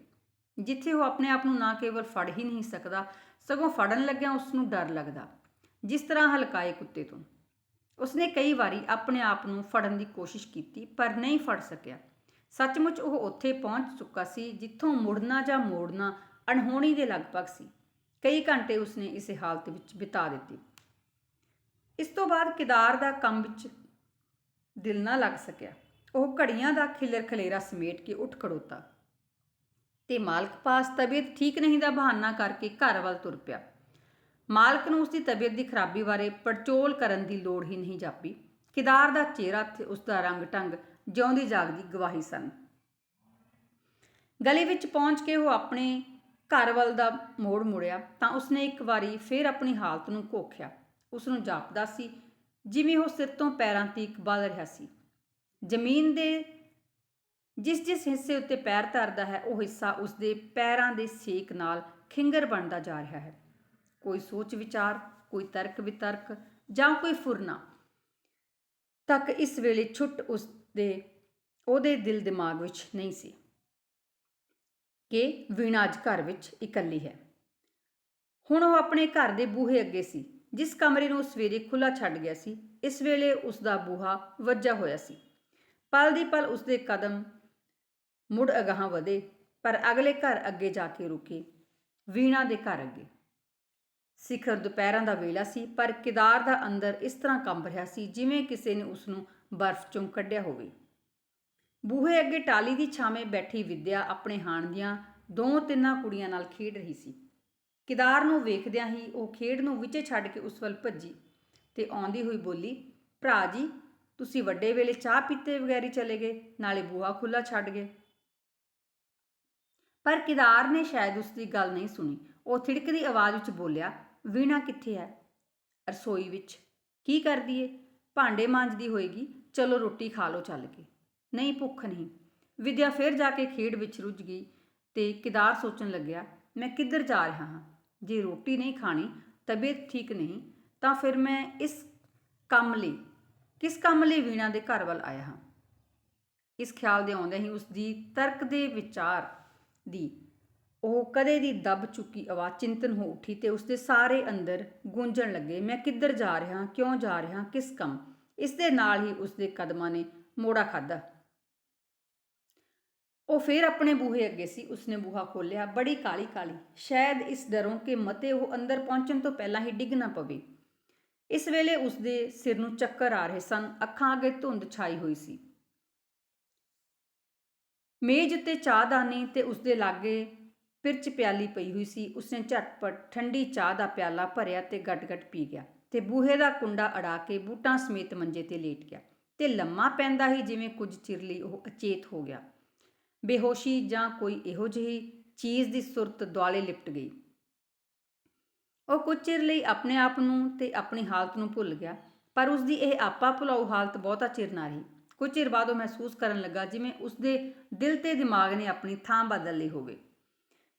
S1: ਜਿੱਥੇ ਉਹ ਆਪਣੇ ਆਪ ਨੂੰ ਨਾ ਕੇਵਲ ਫੜ ਹੀ ਨਹੀਂ ਸਕਦਾ, ਸਗੋਂ ਫੜਨ ਲੱਗਿਆ ਉਸ ਨੂੰ ਡਰ ਲੱਗਦਾ, ਜਿਸ ਤਰ੍ਹਾਂ ਹਲਕਾਏ ਕੁੱਤੇ ਤੋਂ। ਉਸਨੇ ਕਈ ਵਾਰੀ ਆਪਣੇ ਆਪ ਨੂੰ ਫੜਨ ਦੀ ਕੋਸ਼ਿਸ਼ ਕੀਤੀ, ਪਰ ਨਹੀਂ ਫੜ ਸਕਿਆ। ਸੱਚਮੁੱਚ ਉਹ ਉੱਥੇ ਪਹੁੰਚ ਚੁੱਕਾ ਸੀ ਜਿੱਥੋਂ ਮੁੜਨਾ ਜਾਂ ਮੋੜਨਾ ਅਣਹੋਣੀ ਦੇ ਲਗਭਗ ਸੀ। ਕਈ ਘੰਟੇ ਉਸਨੇ ਇਸੇ ਹਾਲਤ ਵਿੱਚ ਬਿਤਾ ਦਿੱਤੇ। ਇਸ ਤੋਂ ਬਾਅਦ ਕਿਦਾਰ ਦਾ ਕੰਮ ਵਿੱਚ ਦਿਲ ਨਾ ਲੱਗ ਸਕਿਆ। ਉਹ ਘੜੀਆਂ ਦਾ ਖਿਲਰ ਖਲੇਰਾ ਸਮੇਟ ਕੇ ਉੱਠ ਖੜੋਤਾ ਤੇ ਮਾਲਕ ਪਾਸ ਤਬੀਅਤ ਠੀਕ ਨਹੀਂ ਦਾ ਬਹਾਨਾ ਕਰਕੇ ਘਰ ਵੱਲ ਤੁਰ ਪਿਆ। ਮਾਲਕ ਨੂੰ ਉਸਦੀ ਤਬੀਅਤ ਦੀ ਖਰਾਬੀ ਬਾਰੇ ਪੜਚੋਲ ਕਰਨ ਦੀ ਲੋੜ ਹੀ ਨਹੀਂ ਜਾਪੀ। ਕਿਦਾਰ ਦਾ ਚਿਹਰਾ ਤੇ ਉਸ ਦਾ ਰੰਗ ਢੰਗ ਜਿਉਂਦੀ ਜਾਗਦੀ ਗਵਾਹੀ ਸਨ। ਗਲੀ ਵਿੱਚ ਪਹੁੰਚ ਕੇ ਉਹ ਆਪਣੇ ਘਰ ਵੱਲ ਦਾ ਮੋੜ ਮੁੜਿਆ ਤਾਂ ਉਸਨੇ ਇੱਕ ਵਾਰੀ ਫੇਰ ਆਪਣੀ ਹਾਲਤ ਨੂੰ ਕੋਖਿਆ ਉਸ ਨੂੰ ਜਾਪਦਾ ਸੀ, ਜਿਵੇਂ ਉਹ ਸਿਰ ਤੋਂ ਪੈਰਾਂ ਤੀਕ ਬਲ ਰਿਹਾ ਸੀ। ਜ਼ਮੀਨ ਦੇ ਜਿਸ ਜਿਸ ਹਿੱਸੇ ਉੱਤੇ ਪੈਰ ਧਰਦਾ ਹੈ, ਉਹ ਹਿੱਸਾ ਉਸਦੇ ਪੈਰਾਂ ਦੇ ਸੇਕ ਨਾਲ ਖਿੰਗਰ ਬਣਦਾ ਜਾ ਰਿਹਾ ਹੈ। ਕੋਈ ਸੋਚ ਵਿਚਾਰ, ਕੋਈ ਤਰਕ ਵਿਤਰਕ ਜਾਂ ਕੋਈ ਫੁਰਨਾ ਤੱਕ ਇਸ ਵੇਲੇ ਛੁੱਟ ਉਸ ਦੇ ਉਹਦੇ ਦਿਲ ਦਿਮਾਗ ਵਿੱਚ ਨਹੀਂ ਸੀ ਕਿ ਵੀਣਾ ਅੱਜ ਘਰ ਵਿੱਚ ਇਕੱਲੀ ਹੈ। ਹੁਣ ਉਹ ਆਪਣੇ ਘਰ ਦੇ ਬੂਹੇ ਅੱਗੇ ਸੀ, ਜਿਸ ਕਮਰੇ ਨੂੰ ਸਵੇਰੇ ਖੁੱਲਾ ਛੱਡ ਗਿਆ ਸੀ, ਇਸ ਵੇਲੇ ਉਸ ਦਾ ਬੂਹਾ ਵੱਜਾ ਹੋਇਆ ਸੀ। ਪਲ ਦੀ ਪਲ ਉਸ ਦੇ ਕਦਮ ਮੁੜ ਅਗਾਹਾਂ ਵਧੇ, ਪਰ ਅਗਲੇ ਘਰ ਅੱਗੇ ਜਾ ਕੇ ਰੁਕੇ ਵੀਣਾ ਦੇ ਘਰ ਅੱਗੇ। ਸਿਖਰ ਦੁਪਹਿਰਾਂ ਦਾ ਵੇਲਾ ਸੀ, ਪਰ ਕਿਦਾਰ ਦਾ ਅੰਦਰ ਇਸ ਤਰ੍ਹਾਂ ਕੰਬ ਰਿਹਾ ਸੀ, ਜਿਵੇਂ ਕਿਸੇ ਨੇ ਉਸ ਨੂੰ ਬਰਫ਼ ਚੋਂ ਕੱਢਿਆ ਹੋਵੇ। ਬੂਹੇ ਅੱਗੇ ਟਾਲੀ ਦੀ ਛਾਵੇਂ ਬੈਠੀ ਵਿਦਿਆ ਆਪਣੇ ਹਾਣ ਦੀਆਂ ਦੋ ਤਿੰਨਾਂ ਕੁੜੀਆਂ ਨਾਲ ਖੇਡ ਰਹੀ ਸੀ। ਕਿਦਾਰ ਨੂੰ ਵੇਖਦਿਆਂ ਹੀ ਉਹ ਖੇਡ ਨੂੰ ਵਿੱਚੇ ਛੱਡ ਕੇ ਉਸ ਵੱਲ ਭੱਜੀ ਤੇ ਆਉਂਦੀ ਹੋਈ ਬੋਲੀ, ਭਰਾ ਜੀ, ਤੁਸੀਂ ਵੱਡੇ ਵੇਲੇ ਚਾਹ ਪੀਤੇ ਵਗੈਰੀ ਚਲੇ ਗਏ, ਨਾਲੇ ਬੂਹਾ ਖੁੱਲਾ ਛੱਡ ਗਏ। ਪਰ ਕਿਦਾਰ ਨੇ ਸ਼ਾਇਦ ਉਸ ਦੀ ਗੱਲ ਨਹੀਂ ਸੁਣੀ। ਉਹ ਥਿੜਕਦੀ ਆਵਾਜ਼ ਵਿੱਚ ਬੋਲਿਆ, ਵੀਣਾ ਕਿੱਥੇ ਹੈ ਰਸੋਈ ਵਿੱਚ ਕੀ ਕਰਦੀ ਏ ਭਾਂਡੇ ਮਾਂਜਦੀ ਹੋਏਗੀ, ਚਲੋ ਰੋਟੀ ਖਾ ਲਓ ਚੱਲ ਕੇ। ਨਹੀਂ, ਭੁੱਖ ਨਹੀਂ। ਵਿਦਿਆ ਫਿਰ ਜਾ ਕੇ ਖੇਡ ਵਿੱਚ ਰੁੱਝ ਗਈ ਤੇ ਕਿਦਾਰ ਸੋਚਣ ਲੱਗਿਆ, ਮੈਂ ਕਿੱਧਰ ਜਾ ਰਿਹਾ ਹਾਂ? ਜੇ ਰੋਟੀ ਨਹੀਂ ਖਾਣੀ, ਤਬੀਅਤ ਠੀਕ ਨਹੀਂ, ਤਾਂ ਫਿਰ ਮੈਂ ਇਸ ਕੰਮ ਲਈ, ਕਿਸ ਕੰਮ ਲਈ ਵੀਣਾ ਦੇ ਘਰ ਵੱਲ ਆਇਆ ਹਾਂ? ਇਸ ਖਿਆਲ ਦੇ ਆਉਂਦੇ ਹੀ ਉਸ ਦੀ ਤਰਕ ਦੇ ਵਿਚਾਰ ਦੀ ਉਹ ਕਦੇ ਦੀ ਦੱਬ ਚੁੱਕੀ ਆਵਾਜ਼, ਚਿੰਤਨ ਹੋ ਉੱਠੀ ਤੇ ਉਸਦੇ ਸਾਰੇ ਅੰਦਰ ਗੂੰਜਣ ਲੱਗੇ, ਮੈਂ ਕਿੱਧਰ ਜਾ ਰਿਹਾ? ਕਿਉਂ ਜਾ ਰਿਹਾ? ਕਿਸ ਕੰਮ? ਇਸ ਦੇ ਨਾਲ ਹੀ ਉਸਦੇ ਕਦਮਾਂ ਨੇ ਮੋੜਾ ਖਾਦਾ ਉਹ ਫੇਰ ਆਪਣੇ ਬੂਹੇ ਅੱਗੇ ਸੀ, ਉਸਨੇ ਬੂਹਾ ਖੋਲ੍ਹਿਆ, ਬੜੀ ਕਾਲੀ ਕਾਲੀ ਸ਼ਾਇਦ ਇਸ ਡਰੋਂ ਕਿ ਮਤੇ ਉਹ ਅੰਦਰ ਪਹੁੰਚਣ ਤੋਂ ਪਹਿਲਾਂ ਹੀ ਡਿੱਗ ਨਾ ਪਵੇ। ਇਸ ਵੇਲੇ ਉਸਦੇ ਸਿਰ ਨੂੰ ਚੱਕਰ ਆ ਰਹੇ ਸਨ, ਅੱਖਾਂ ਅੱਗੇ ਧੁੰਦ ਛਾਈ ਹੋਈ ਸੀ। ਮੇਜ਼ ਉੱਤੇ ਚਾਹਦਾਨੀ ਤੇ ਉਸਦੇ ਲਾਗੇ ਪਿਰਚ ਪਿਆਲੀ ਪਈ ਹੋਈ ਸੀ। ਉਸਨੇ ਝਟਪਟ ਠੰਡੀ ਚਾਹ ਦਾ ਪਿਆਲਾ ਭਰਿਆ ਤੇ ਗਟ-ਗਟ ਪੀ ਗਿਆ ਤੇ ਬੂਹੇ ਦਾ ਕੁੰਡਾ ਅੜਾ ਕੇ ਬੂਟਾਂ ਸਮੇਤ ਮੰਜੇ ਤੇ ਲੇਟ ਗਿਆ ਤੇ ਲੰਮਾ ਪੈਂਦਾ ਹੀ ਜਿਵੇਂ ਕੁਝ ਚਿਰ ਲਈ ਉਹ ਅਚੇਤ ਹੋ ਗਿਆ। ਬੇਹੋਸ਼ੀ ਜਾਂ ਕੋਈ ਇਹੋ ਜਿਹੀ ਚੀਜ਼ ਦੀ ਸੁਰਤ ਦੁਆਲੇ ਲਿਪਟ ਗਈ। ਉਹ ਕੁਝ ਚਿਰ ਲਈ ਆਪਣੇ ਆਪ ਨੂੰ ਤੇ ਆਪਣੀ ਹਾਲਤ ਨੂੰ ਭੁੱਲ ਗਿਆ, ਪਰ ਉਸ ਦੀ ਇਹ ਆਪਾ ਭੁਲਾਊ ਹਾਲਤ ਬਹੁਤਾ ਚਿਰ ਨਾ ਰਹੀ। ਕੁਝ ਚਿਰ ਬਾਅਦ ਉਹ ਮਹਿਸੂਸ ਕਰਨ ਲੱਗਾ ਜਿਵੇਂ ਉਸ ਦੇ ਦਿਲ ਤੇ ਦਿਮਾਗ ਨੇ ਆਪਣੀ ਥਾਂ ਬਦਲ ਲਈ ਹੋਵੇ।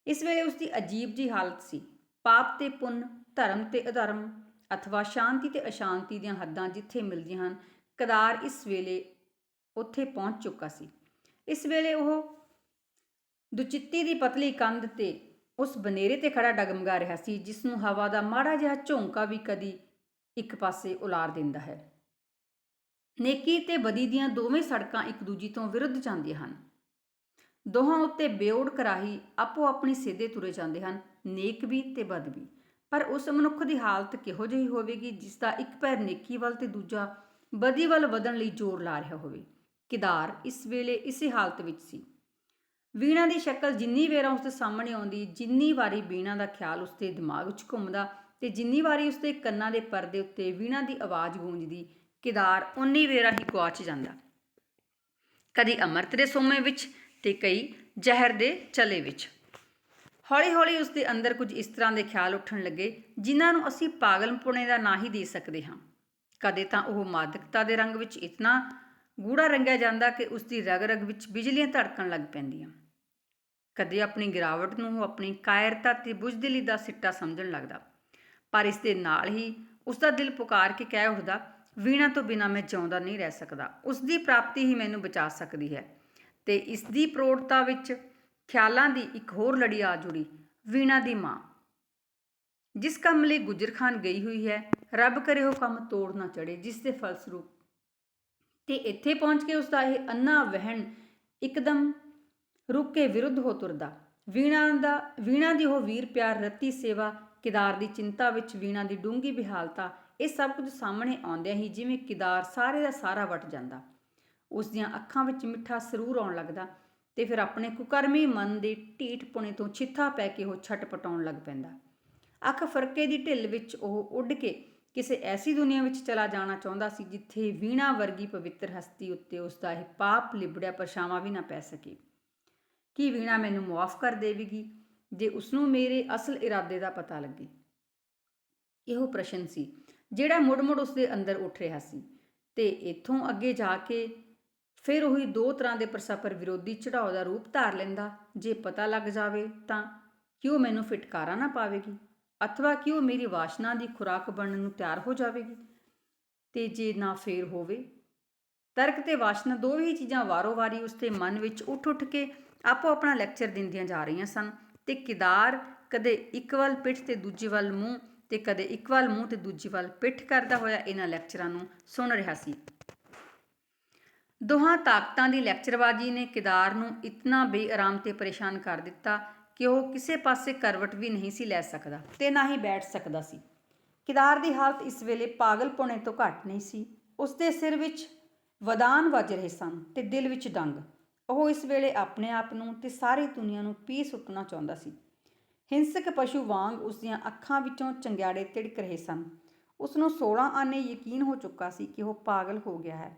S1: ਇਸ ਵੇਲੇ ਉਸ ਦੀ ਅਜੀਬ ਜੀ ਹਾਲਤ ਸੀ। ਪਾਪ ਤੇ ਪੁੰਨ, ਧਰਮ ਤੇ ਅਧਰਮ, ਅਥਵਾ ਸ਼ਾਂਤੀ ਤੇ ਅਸ਼ਾਂਤੀ ਦੀਆਂ ਹੱਦਾਂ ਜਿੱਥੇ ਮਿਲਦੀਆਂ ਹਨ, ਕਦਾਰ ਇਸ ਵੇਲੇ ਉੱਥੇ ਪਹੁੰਚ ਚੁੱਕਾ ਸੀ। ਇਸ ਵੇਲੇ ਉਹ ਦੁਚਿੱਤੀ ਦੀ ਪਤਲੀ ਕੰਧ ਤੇ ਉਸ ਬਨੇਰੇ ਤੇ ਖੜਾ ਡਗਮਗਾ ਰਿਹਾ ਸੀ ਜਿਸ ਨੂੰ ਹਵਾ ਦਾ ਮਾੜਾ ਜਿਹਾ ਝੋਂਕਾ ਵੀ ਕਦੀ ਇੱਕ ਪਾਸੇ ਉਲਾਰ ਦਿੰਦਾ ਹੈ। ਨੇਕੀ ਤੇ ਬਦੀ ਦੀਆਂ ਦੋਵੇਂ ਸੜਕਾਂ ਇੱਕ ਦੂਜੀ ਤੋਂ ਵਿਰੁੱਧ ਜਾਂਦੀਆਂ ਹਨ। ਦੋਹਾਂ ਉੱਤੇ ਬੇਉੜ ਕਰਾਹੀ ਆਪੋ ਆਪਣੀ ਸਿੱਧੇ ਤੁਰੇ ਜਾਂਦੇ ਹਨ, ਨੇਕ ਵੀ ਤੇ ਬਦ ਵੀ। ਪਰ ਉਸ ਮਨੁੱਖ ਦੀ ਹਾਲਤ ਕਿਹੋ ਜਿਹੀ ਹੋਵੇਗੀ, ਜਿਸ ਦਾ ਇੱਕ ਪੈਰ ਨੇਕੀ ਵੱਲ ਤੇ ਦੂਜਾ ਬਦੀ ਵੱਲ ਵਧਣ ਲਈ ਜ਼ੋਰ ਲਾ ਰਿਹਾ ਹੋਵੇ? ਕਿਦਾਰ ਇਸ ਵੇਲੇ ਇਸੇ ਹਾਲਤ ਵਿੱਚ ਸੀ। ਵੀਣਾ ਦੀ ਸ਼ਕਲ ਜਿੰਨੀ ਵੇਰਾ ਉਸਦੇ ਸਾਹਮਣੇ ਆਉਂਦੀ, ਜਿੰਨੀ ਵਾਰੀ ਵੀਣਾ ਦਾ ਖਿਆਲ ਉਸਦੇ ਦਿਮਾਗ ਵਿੱਚ ਘੁੰਮਦਾ ਤੇ ਜਿੰਨੀ ਵਾਰੀ ਉਸਦੇ ਕੰਨਾਂ ਦੇ ਪਰਦੇ ਉੱਤੇ ਵੀਣਾ ਦੀ ਆਵਾਜ਼ ਗੂੰਜਦੀ, ਕਿਦਾਰ ਉਨੀ ਵੇਰਾ ਹੀ ਕੁਆਚ ਜਾਂਦਾ। ਕਦੀ ਅੰਮ੍ਰਿਤ ਦੇ ਸੋਮੇ ਵਿੱਚ ਤੇ ਕਈ ਜ਼ਹਿਰ ਦੇ ਚਲੇ ਵਿੱਚ। ਹੌਲੀ-ਹੌਲੀ ਉਸ ਦੇ ਅੰਦਰ ਕੁਝ ਇਸ ਤਰ੍ਹਾਂ ਦੇ ਖਿਆਲ ਉੱਠਣ ਲੱਗੇ, ਜਿਨ੍ਹਾਂ ਨੂੰ ਅਸੀਂ ਪਾਗਲਪੁਣੇ ਦਾ ਨਾਂ ਹੀ ਦੇ ਸਕਦੇ ਹਾਂ। ਕਦੇ ਤਾਂ ਉਹ ਮਾਦਕਤਾ ਦੇ ਰੰਗ ਵਿੱਚ ਇਤਨਾ ਗੂੜਾ ਰੰਗਿਆ ਜਾਂਦਾ ਕਿ ਉਸ ਦੀ ਰਗ-ਰਗ ਵਿੱਚ ਬਿਜਲੀਆਂ ਧੜਕਣ ਲੱਗ ਪੈਂਦੀਆਂ। ਕਦੇ ਆਪਣੀ ਗਿਰਾਵਟ ਨੂੰ ਉਹ ਆਪਣੀ ਕਾਇਰਤਾ ਤੇ ਬੁਝਦਿਲੀ ਦਾ ਸਿੱਟਾ ਸਮਝਣ ਲੱਗਦਾ। ਪਰ ਇਸ ਦੇ ਨਾਲ ਹੀ ਉਸ ਦਾ ਦਿਲ ਪੁਕਾਰ ਕੇ ਕਹਿ ਉੱਠਦਾ, ਵੀਣਾ ਤੋਂ ਬਿਨਾ ਮੈਂ ਜਿਉਂਦਾ ਨਹੀਂ ਰਹਿ ਸਕਦਾ। ਉਸ ਦੀ ਪ੍ਰਾਪਤੀ ਹੀ ਮੈਨੂੰ ਬਚਾ ਸਕਦੀ ਹੈ। ਤੇ ਇਸ ਦੀ ਪ੍ਰੋੜਤਾ ਵਿੱਚ ਖਿਆਲਾਂ ਦੀ ਇੱਕ ਹੋਰ ਲੜੀ ਆ ਜੁੜੀ, ਵੀਣਾ ਦੀ ਮਾਂ। ਜਿਸ ਕੰਮ ਲਈ ਗੁਜਰ ਖਾਨ ਗਈ ਹੋਈ ਹੈ, ਰੱਬ ਕਰੇ ਉਹ ਕੰਮ ਤੋੜ ਨਾ ਚੜੇ ਜਿਸ ਦੇ ਫਲਸਰੂਪ। ਤੇ ਇੱਥੇ ਪਹੁੰਚ ਕੇ ਉਸ ਦਾ ਇਹ ਅੰਨਾ ਵਹਿਣ ਇੱਕਦਮ ਰੁੱਕ ਕੇ ਵਿਰੁੱਧ ਹੋ ਤੁਰਦਾ। ਵੀਣਾ ਦਾ, ਵੀਣਾ ਦੀ ਉਹ ਵੀਰ ਪਿਆਰ, ਰਤੀ ਸੇਵਾ, ਕਿਦਾਰ ਦੀ ਚਿੰਤਾ ਵਿੱਚ ਵੀਣਾ ਦੀ ਡੂੰਗੀ ਬਿਹਾਲਤਾ, ਇਹ ਸਭ ਕੁਝ ਸਾਹਮਣੇ ਆਉਂਦਿਆਂ ਹੀ ਜਿਵੇਂ ਕਿਦਾਰ ਸਾਰੇ ਦਾ ਸਾਰਾ ਵਟ ਜਾਂਦਾ। ਉਸ ਦੀਆਂ ਅੱਖਾਂ ਵਿੱਚ ਮਿੱਠਾ ਸਰੂਰ ਆਉਣ ਲੱਗਦਾ ਤੇ ਫਿਰ ਆਪਣੇ ਕੁਕਰਮੀ ਮਨ ਦੇ ਢੀਠ ਪੁਣੇ ਤੋਂ ਛਿੱਥਾ ਪੈ ਕੇ ਉਹ ਛਟ ਪਟਾਉਣ ਲੱਗ ਪੈਂਦਾ। ਅੱਖ ਫਰਕੇ ਦੀ ਢਿੱਲ ਵਿੱਚ ਉਹ ਉੱਡ ਕੇ ਕਿਸੇ ਐਸੀ ਦੁਨੀਆ ਵਿੱਚ ਚਲਾ ਜਾਣਾ ਚਾਹੁੰਦਾ ਸੀ ਜਿੱਥੇ ਵੀਣਾ ਵਰਗੀ ਪਵਿੱਤਰ ਹਸਤੀ ਉੱਤੇ ਉਸ ਦਾ ਇਹ ਪਾਪ ਲਿਬੜਿਆ ਪਰਛਾਵਾਂ ਵੀ ਨਾ ਪੈ ਸਕੇ। ਕੀ ਵੀਣਾ ਮੈਨੂੰ ਮੁਆਫ ਕਰ ਦੇਵੇਗੀ ਜੇ ਉਸ ਨੂੰ ਮੇਰੇ ਅਸਲ ਇਰਾਦੇ ਦਾ ਪਤਾ ਲੱਗੇ? ਇਹੋ ਪ੍ਰਸ਼ਨ ਸੀ, ਜਿਹੜਾ ਮੁੜ-ਮੁੜ ਉਸ ਦੇ ਅੰਦਰ ਉੱਠ ਰਿਹਾ ਸੀ ਤੇ ਇੱਥੋਂ ਅੱਗੇ ਜਾ ਕੇ ਫਿਰ ਉਹੀ ਦੋ ਤਰ੍ਹਾਂ ਦੇ ਪਰਸਪਰ ਵਿਰੋਧੀ ਚੜਾਓ ਦਾ ਰੂਪ ਧਾਰ ਲੈਂਦਾ। ਜੇ ਪਤਾ ਲੱਗ ਜਾਵੇ ਤਾਂ ਕਿਉਂ ਮੈਨੂੰ ਫਿਟਕਾਰਾ ਨਾ ਪਾਵੇਗੀ ਅਥਵਾ ਕਿਉਂ ਮੇਰੀ ਵਾਸ਼ਨਾ ਦੀ ਖੁਰਾਕ ਬਣਨ ਨੂੰ ਤਿਆਰ ਹੋ ਜਾਵੇਗੀ। ਤੇ ਜੇ ਨਾ ਫੇਰ ਹੋਵੇ, ਤਰਕ ਤੇ ਵਾਸ਼ਨਾ ਦੋਵੇਂ ਹੀ ਚੀਜ਼ਾਂ ਵਾਰੋ-ਵਾਰੀ ਉਸਦੇ ਮਨ ਵਿੱਚ ਉੱਠ-ਉੱਠ ਕੇ ਆਪੋ ਆਪਣਾ ਲੈਕਚਰ ਦਿੰਦੀਆਂ ਜਾ ਰਹੀਆਂ ਸਨ ਤੇ ਕਿਦਾਰ ਕਦੇ ਇੱਕ ਵੱਲ ਪਿੱਠ ਤੇ ਦੂਜੇ ਵੱਲ ਮੂੰਹ ਤੇ ਕਦੇ ਇੱਕ ਵੱਲ ਮੂੰਹ ਤੇ ਦੂਜੀ ਵੱਲ ਪਿੱਠ ਕਰਦਾ ਹੋਇਆ ਇਹਨਾਂ ਲੈਕਚਰਾਂ ਨੂੰ ਸੁਣ ਰਿਹਾ ਸੀ। ਦੋਹਾਂ ਤਾਕਤਾਂ ਦੀ ਲੈਕਚਰਬਾਜ਼ੀ ਨੇ ਕਿਦਾਰ ਨੂੰ ਇਤਨਾ ਬੇਆਰਾਮ ਤੇ ਪਰੇਸ਼ਾਨ ਕਰ ਦਿੱਤਾ ਕਿ ਉਹ ਕਿਸੇ ਪਾਸੇ ਕਰਵਟ ਵੀ ਨਹੀਂ ਸੀ ਲੈ ਸਕਦਾ ਤੇ ਨਾ ਹੀ ਬੈਠ ਸਕਦਾ ਸੀ। ਕਿਦਾਰ ਦੀ ਹਾਲਤ ਇਸ ਵੇਲੇ ਪਾਗਲਪੁਣੇ ਤੋਂ ਘੱਟ ਨਹੀਂ ਸੀ। ਉਸਦੇ ਸਿਰ ਵਿੱਚ ਵਦਾਨ ਵੱਜ ਰਹੇ ਸਨ ਤੇ ਦਿਲ ਵਿੱਚ ਡੰਗ। ਉਹ ਇਸ ਵੇਲੇ ਆਪਣੇ ਆਪ ਨੂੰ ਤੇ ਸਾਰੀ ਦੁਨੀਆ ਨੂੰ ਪੀ ਸੁੱਟਣਾ ਚਾਹੁੰਦਾ ਸੀ। ਹਿੰਸਕ ਪਸ਼ੂ ਵਾਂਗ ਉਸ ਦੀਆਂ ਅੱਖਾਂ ਵਿੱਚੋਂ ਚੰਗਿਆੜੇ ਤਿੜਕ ਰਹੇ ਸਨ। ਉਸ ਨੂੰ 16 ਆਨੇ ਯਕੀਨ ਹੋ ਚੁੱਕਾ ਸੀ ਕਿ ਉਹ ਪਾਗਲ ਹੋ ਗਿਆ ਹੈ।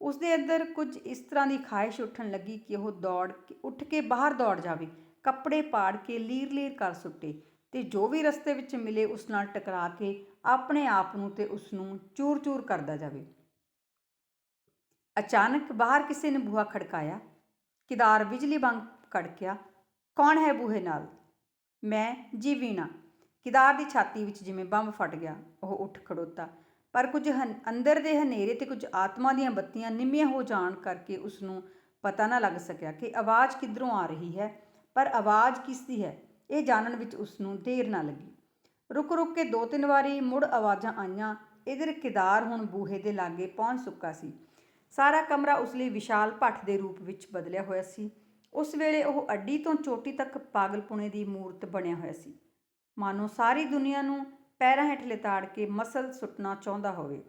S1: ਉਸ ਦੇ ਅੰਦਰ ਕੁਝ ਇਸ ਤਰ੍ਹਾਂ ਦੀ ਖਾਹਿਸ਼ ਉੱਠਣ ਲੱਗੀ ਕਿ ਉਹ ਦੌੜ ਕੇ, ਉੱਠ ਕੇ ਬਾਹਰ ਦੌੜ ਜਾਵੇ। ਕੱਪੜੇ ਪਾੜ ਕੇ ਲੀਰ-ਲੀਰ ਕਰ ਸੁੱਟੇ ਤੇ ਜੋ ਵੀ ਰਸਤੇ ਵਿੱਚ ਮਿਲੇ ਉਸ ਨਾਲ ਟਕਰਾ ਕੇ ਆਪਣੇ ਆਪ ਨੂੰ ਤੇ ਉਸ ਨੂੰ ਚੂਰ-ਚੂਰ ਕਰਦਾ ਜਾਵੇ। ਅਚਾਨਕ ਬਾਹਰ ਕਿਸੇ ਨੇ ਬੂਹਾ ਖੜਕਾਇਆ। ਕਿਦਾਰ ਬਿਜਲੀ ਬੰਗ ਕੜਕਿਆ, ਕੌਣ ਹੈ ਬੂਹੇ ਨਾਲ? ਮੈਂ ਜੀ ਵੀਣਾ ਕਿਦਾਰ ਦੀ ਛਾਤੀ ਵਿੱਚ ਜਿਵੇਂ ਬੰਬ ਫਟ ਗਿਆ, ਉਹ ਉੱਠ ਖੜੋਤਾ। ਪਰ ਕੁਝ ਹਨ- ਅੰਦਰ ਦੇ ਹਨੇਰੇ ਤੇ ਕੁਝ ਆਤਮਾ ਦੀਆਂ ਬੱਤੀਆਂ ਨਿੰਮੀਆਂ ਹੋ ਜਾਣ ਕਰਕੇ ਉਸ ਨੂੰ ਪਤਾ ਨਾ ਲੱਗ ਸਕਿਆ ਕਿ ਆਵਾਜ਼ ਕਿੱਧਰੋਂ ਆ ਰਹੀ ਹੈ, ਪਰ ਆਵਾਜ਼ ਕਿਸ ਦੀ ਹੈ, ਇਹ ਜਾਣਨ ਵਿੱਚ ਉਸ ਨੂੰ ਦੇਰ ਨਾ ਲੱਗੀ। ਰੁਕ ਰੁਕ ਕੇ ਦੋ ਤਿੰਨ ਵਾਰੀ ਮੁੜ ਆਵਾਜ਼ਾਂ ਆਈਆਂ, ਇਧਰ ਕਿਦਾਰ ਹੁਣ ਬੂਹੇ ਦੇ ਲਾਗੇ ਪਹੁੰਚ ਚੁੱਕਾ ਸੀ। ਸਾਰਾ ਕਮਰਾ ਉਸ ਲਈ ਵਿਸ਼ਾਲ ਭੱਠ ਦੇ ਰੂਪ ਵਿੱਚ ਬਦਲਿਆ ਹੋਇਆ ਸੀ। ਉਸ ਵੇਲੇ ਉਹ ਅੱਡੀ ਤੋਂ ਚੋਟੀ ਤੱਕ ਪਾਗਲਪੁਣੇ ਦੀ ਮੂਰਤ ਬਣਿਆ ਹੋਇਆ ਸੀ। ਮਾਨੋ ਸਾਰੀ ਦੁਨੀਆ ਨੂੰ ਪੈਰਾਂ ਹੇਠ ਲਿਤਾੜ ਕੇ ਮਸਲ ਸੁੱਟਣਾ ਚਾਹੁੰਦਾ ਹੋਵੇ।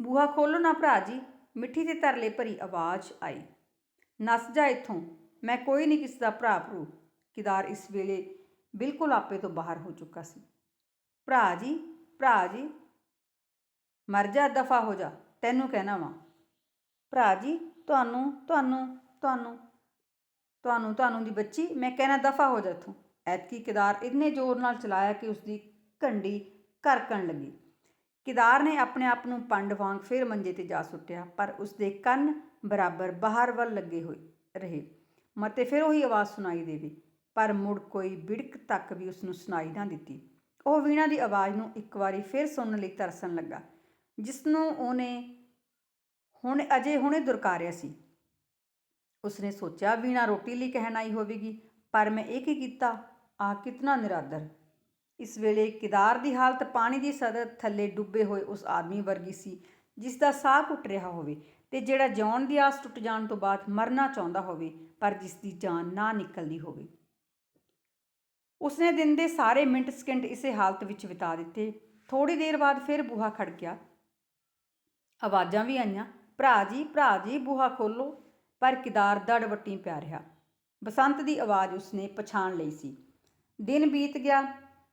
S1: ਬੂਹਾ ਖੋਲੋ ਨਾ ਭਰਾ ਜੀ, ਮਿੱਠੀ ਤੇ ਤਰਲੇ ਭਰੀ ਆਵਾਜ਼ ਆਈ। ਨੱਸ ਜਾ ਇੱਥੋਂ, ਮੈਂ ਕੋਈ ਨਹੀਂ ਕਿਸ ਦਾ ਭਰਾ ਭਰੂ। ਕਿਦਾਰ ਇਸ ਵੇਲੇ ਬਿਲਕੁਲ ਆਪੇ ਤੋਂ ਬਾਹਰ ਹੋ ਚੁੱਕਾ ਸੀ। ਭਰਾ ਜੀ ਭਰਾ ਜੀ। ਮਰ ਜਾ, ਦਫਾ ਹੋ ਜਾ, ਤੈਨੂੰ ਕਹਿਣਾ ਵਾਂ। ਭਰਾ ਜੀ, ਤੁਹਾਨੂੰ ਤੁਹਾਨੂੰ ਤੁਹਾਨੂੰ ਤੁਹਾਨੂੰ ਤੁਹਾਨੂੰ ਦੀ ਬੱਚੀ, ਮੈਂ ਕਹਿਣਾ ਦਫਾ ਹੋ ਜਾ ਇੱਥੋਂ। ਐਤਕੀ ਕਿਦਾਰ ਇੰਨੇ ਜ਼ੋਰ ਨਾਲ ਚਲਾਇਆ ਕਿ ਉਸਦੀ ਘੰਡੀ ਕਰਕਣ ਲੱਗੀ। ਕਿਦਾਰ ਨੇ ਆਪਣੇ ਆਪ ਨੂੰ ਪੰਡ ਵਾਂਗ ਫਿਰ ਮੰਜੇ ਤੇ ਜਾ ਸੁੱਟਿਆ, ਪਰ ਉਸਦੇ ਕੰਨ ਬਰਾਬਰ ਬਾਹਰ ਵੱਲ ਲੱਗੇ ਹੋਏ ਰਹੇ। ਮਤੇ ਫਿਰ ਉਹੀ ਆਵਾਜ਼ ਸੁਣਾਈ ਦੇਵੇ, ਪਰ ਮੁੜ ਕੋਈ ਬਿੜਕ ਤੱਕ ਵੀ ਉਸ ਨੂੰ ਸੁਣਾਈ ਨਾ ਦਿੱਤੀ। ਉਹ ਵੀਣਾ ਦੀ ਆਵਾਜ਼ ਨੂੰ ਇੱਕ ਵਾਰੀ ਫਿਰ ਸੁਣਨ ਲਈ ਤਰਸਣ ਲੱਗਾ ਜਿਸ ਨੂੰ ਉਹਨੇ ਹੁਣ ਅਜੇ ਹੁਣੇ ਦੁਰਕਾਰਿਆ ਸੀ। ਉਸਨੇ ਸੋਚਿਆ, ਵੀਣਾ ਰੋਟੀ ਲਈ ਕਹਿਣ ਆਈ ਹੋਵੇਗੀ, ਪਰ ਮੈਂ ਇਹ ਕੀ ਕੀਤਾ? ਆ ਕਿਤਨਾ ਨਿਰਾਦਰ। ਇਸ ਵੇਲੇ ਕਿਦਾਰ ਦੀ ਹਾਲਤ ਪਾਣੀ ਦੀ ਸਤਹ ਥੱਲੇ ਡੁੱਬੇ ਹੋਏ ਉਸ ਆਦਮੀ ਵਰਗੀ ਸੀ, ਜਿਸ ਦਾ ਸਾਹ ਘੁੱਟ ਰਿਹਾ ਹੋਵੇ ਤੇ ਜਿਹੜਾ ਜਿਉਣ ਦੀ ਆਸ ਟੁੱਟ ਜਾਣ ਤੋਂ ਬਾਅਦ ਮਰਨਾ ਚਾਹੁੰਦਾ ਹੋਵੇ, ਪਰ ਜਿਸ ਦੀ ਜਾਨ ਨਾ ਨਿਕਲਦੀ ਹੋਵੇ। ਉਸਨੇ ਦਿਨ ਦੇ ਸਾਰੇ ਮਿੰਟ ਸਕਿੰਟ ਇਸੇ ਹਾਲਤ ਵਿੱਚ ਬਿਤਾ ਦਿੱਤੇ। ਥੋੜੀ ਦੇਰ ਬਾਅਦ ਫਿਰ ਬੂਹਾ ਖੜਕਿਆ ਆਵਾਜ਼ਾਂ ਵੀ ਆਈਆਂ, ਭਰਾ ਜੀ ਭਰਾ ਜੀ, ਬੂਹਾ ਖੋਲੋ ਪਰ ਕਿਦਾਰ ਦੜਵੱਟੀ ਪਿਆ ਰਿਹਾ। ਬਸੰਤ ਦੀ ਆਵਾਜ਼ ਉਸਨੇ ਪਛਾਣ ਲਈ ਸੀ। ਦਿਨ ਬੀਤ ਗਿਆ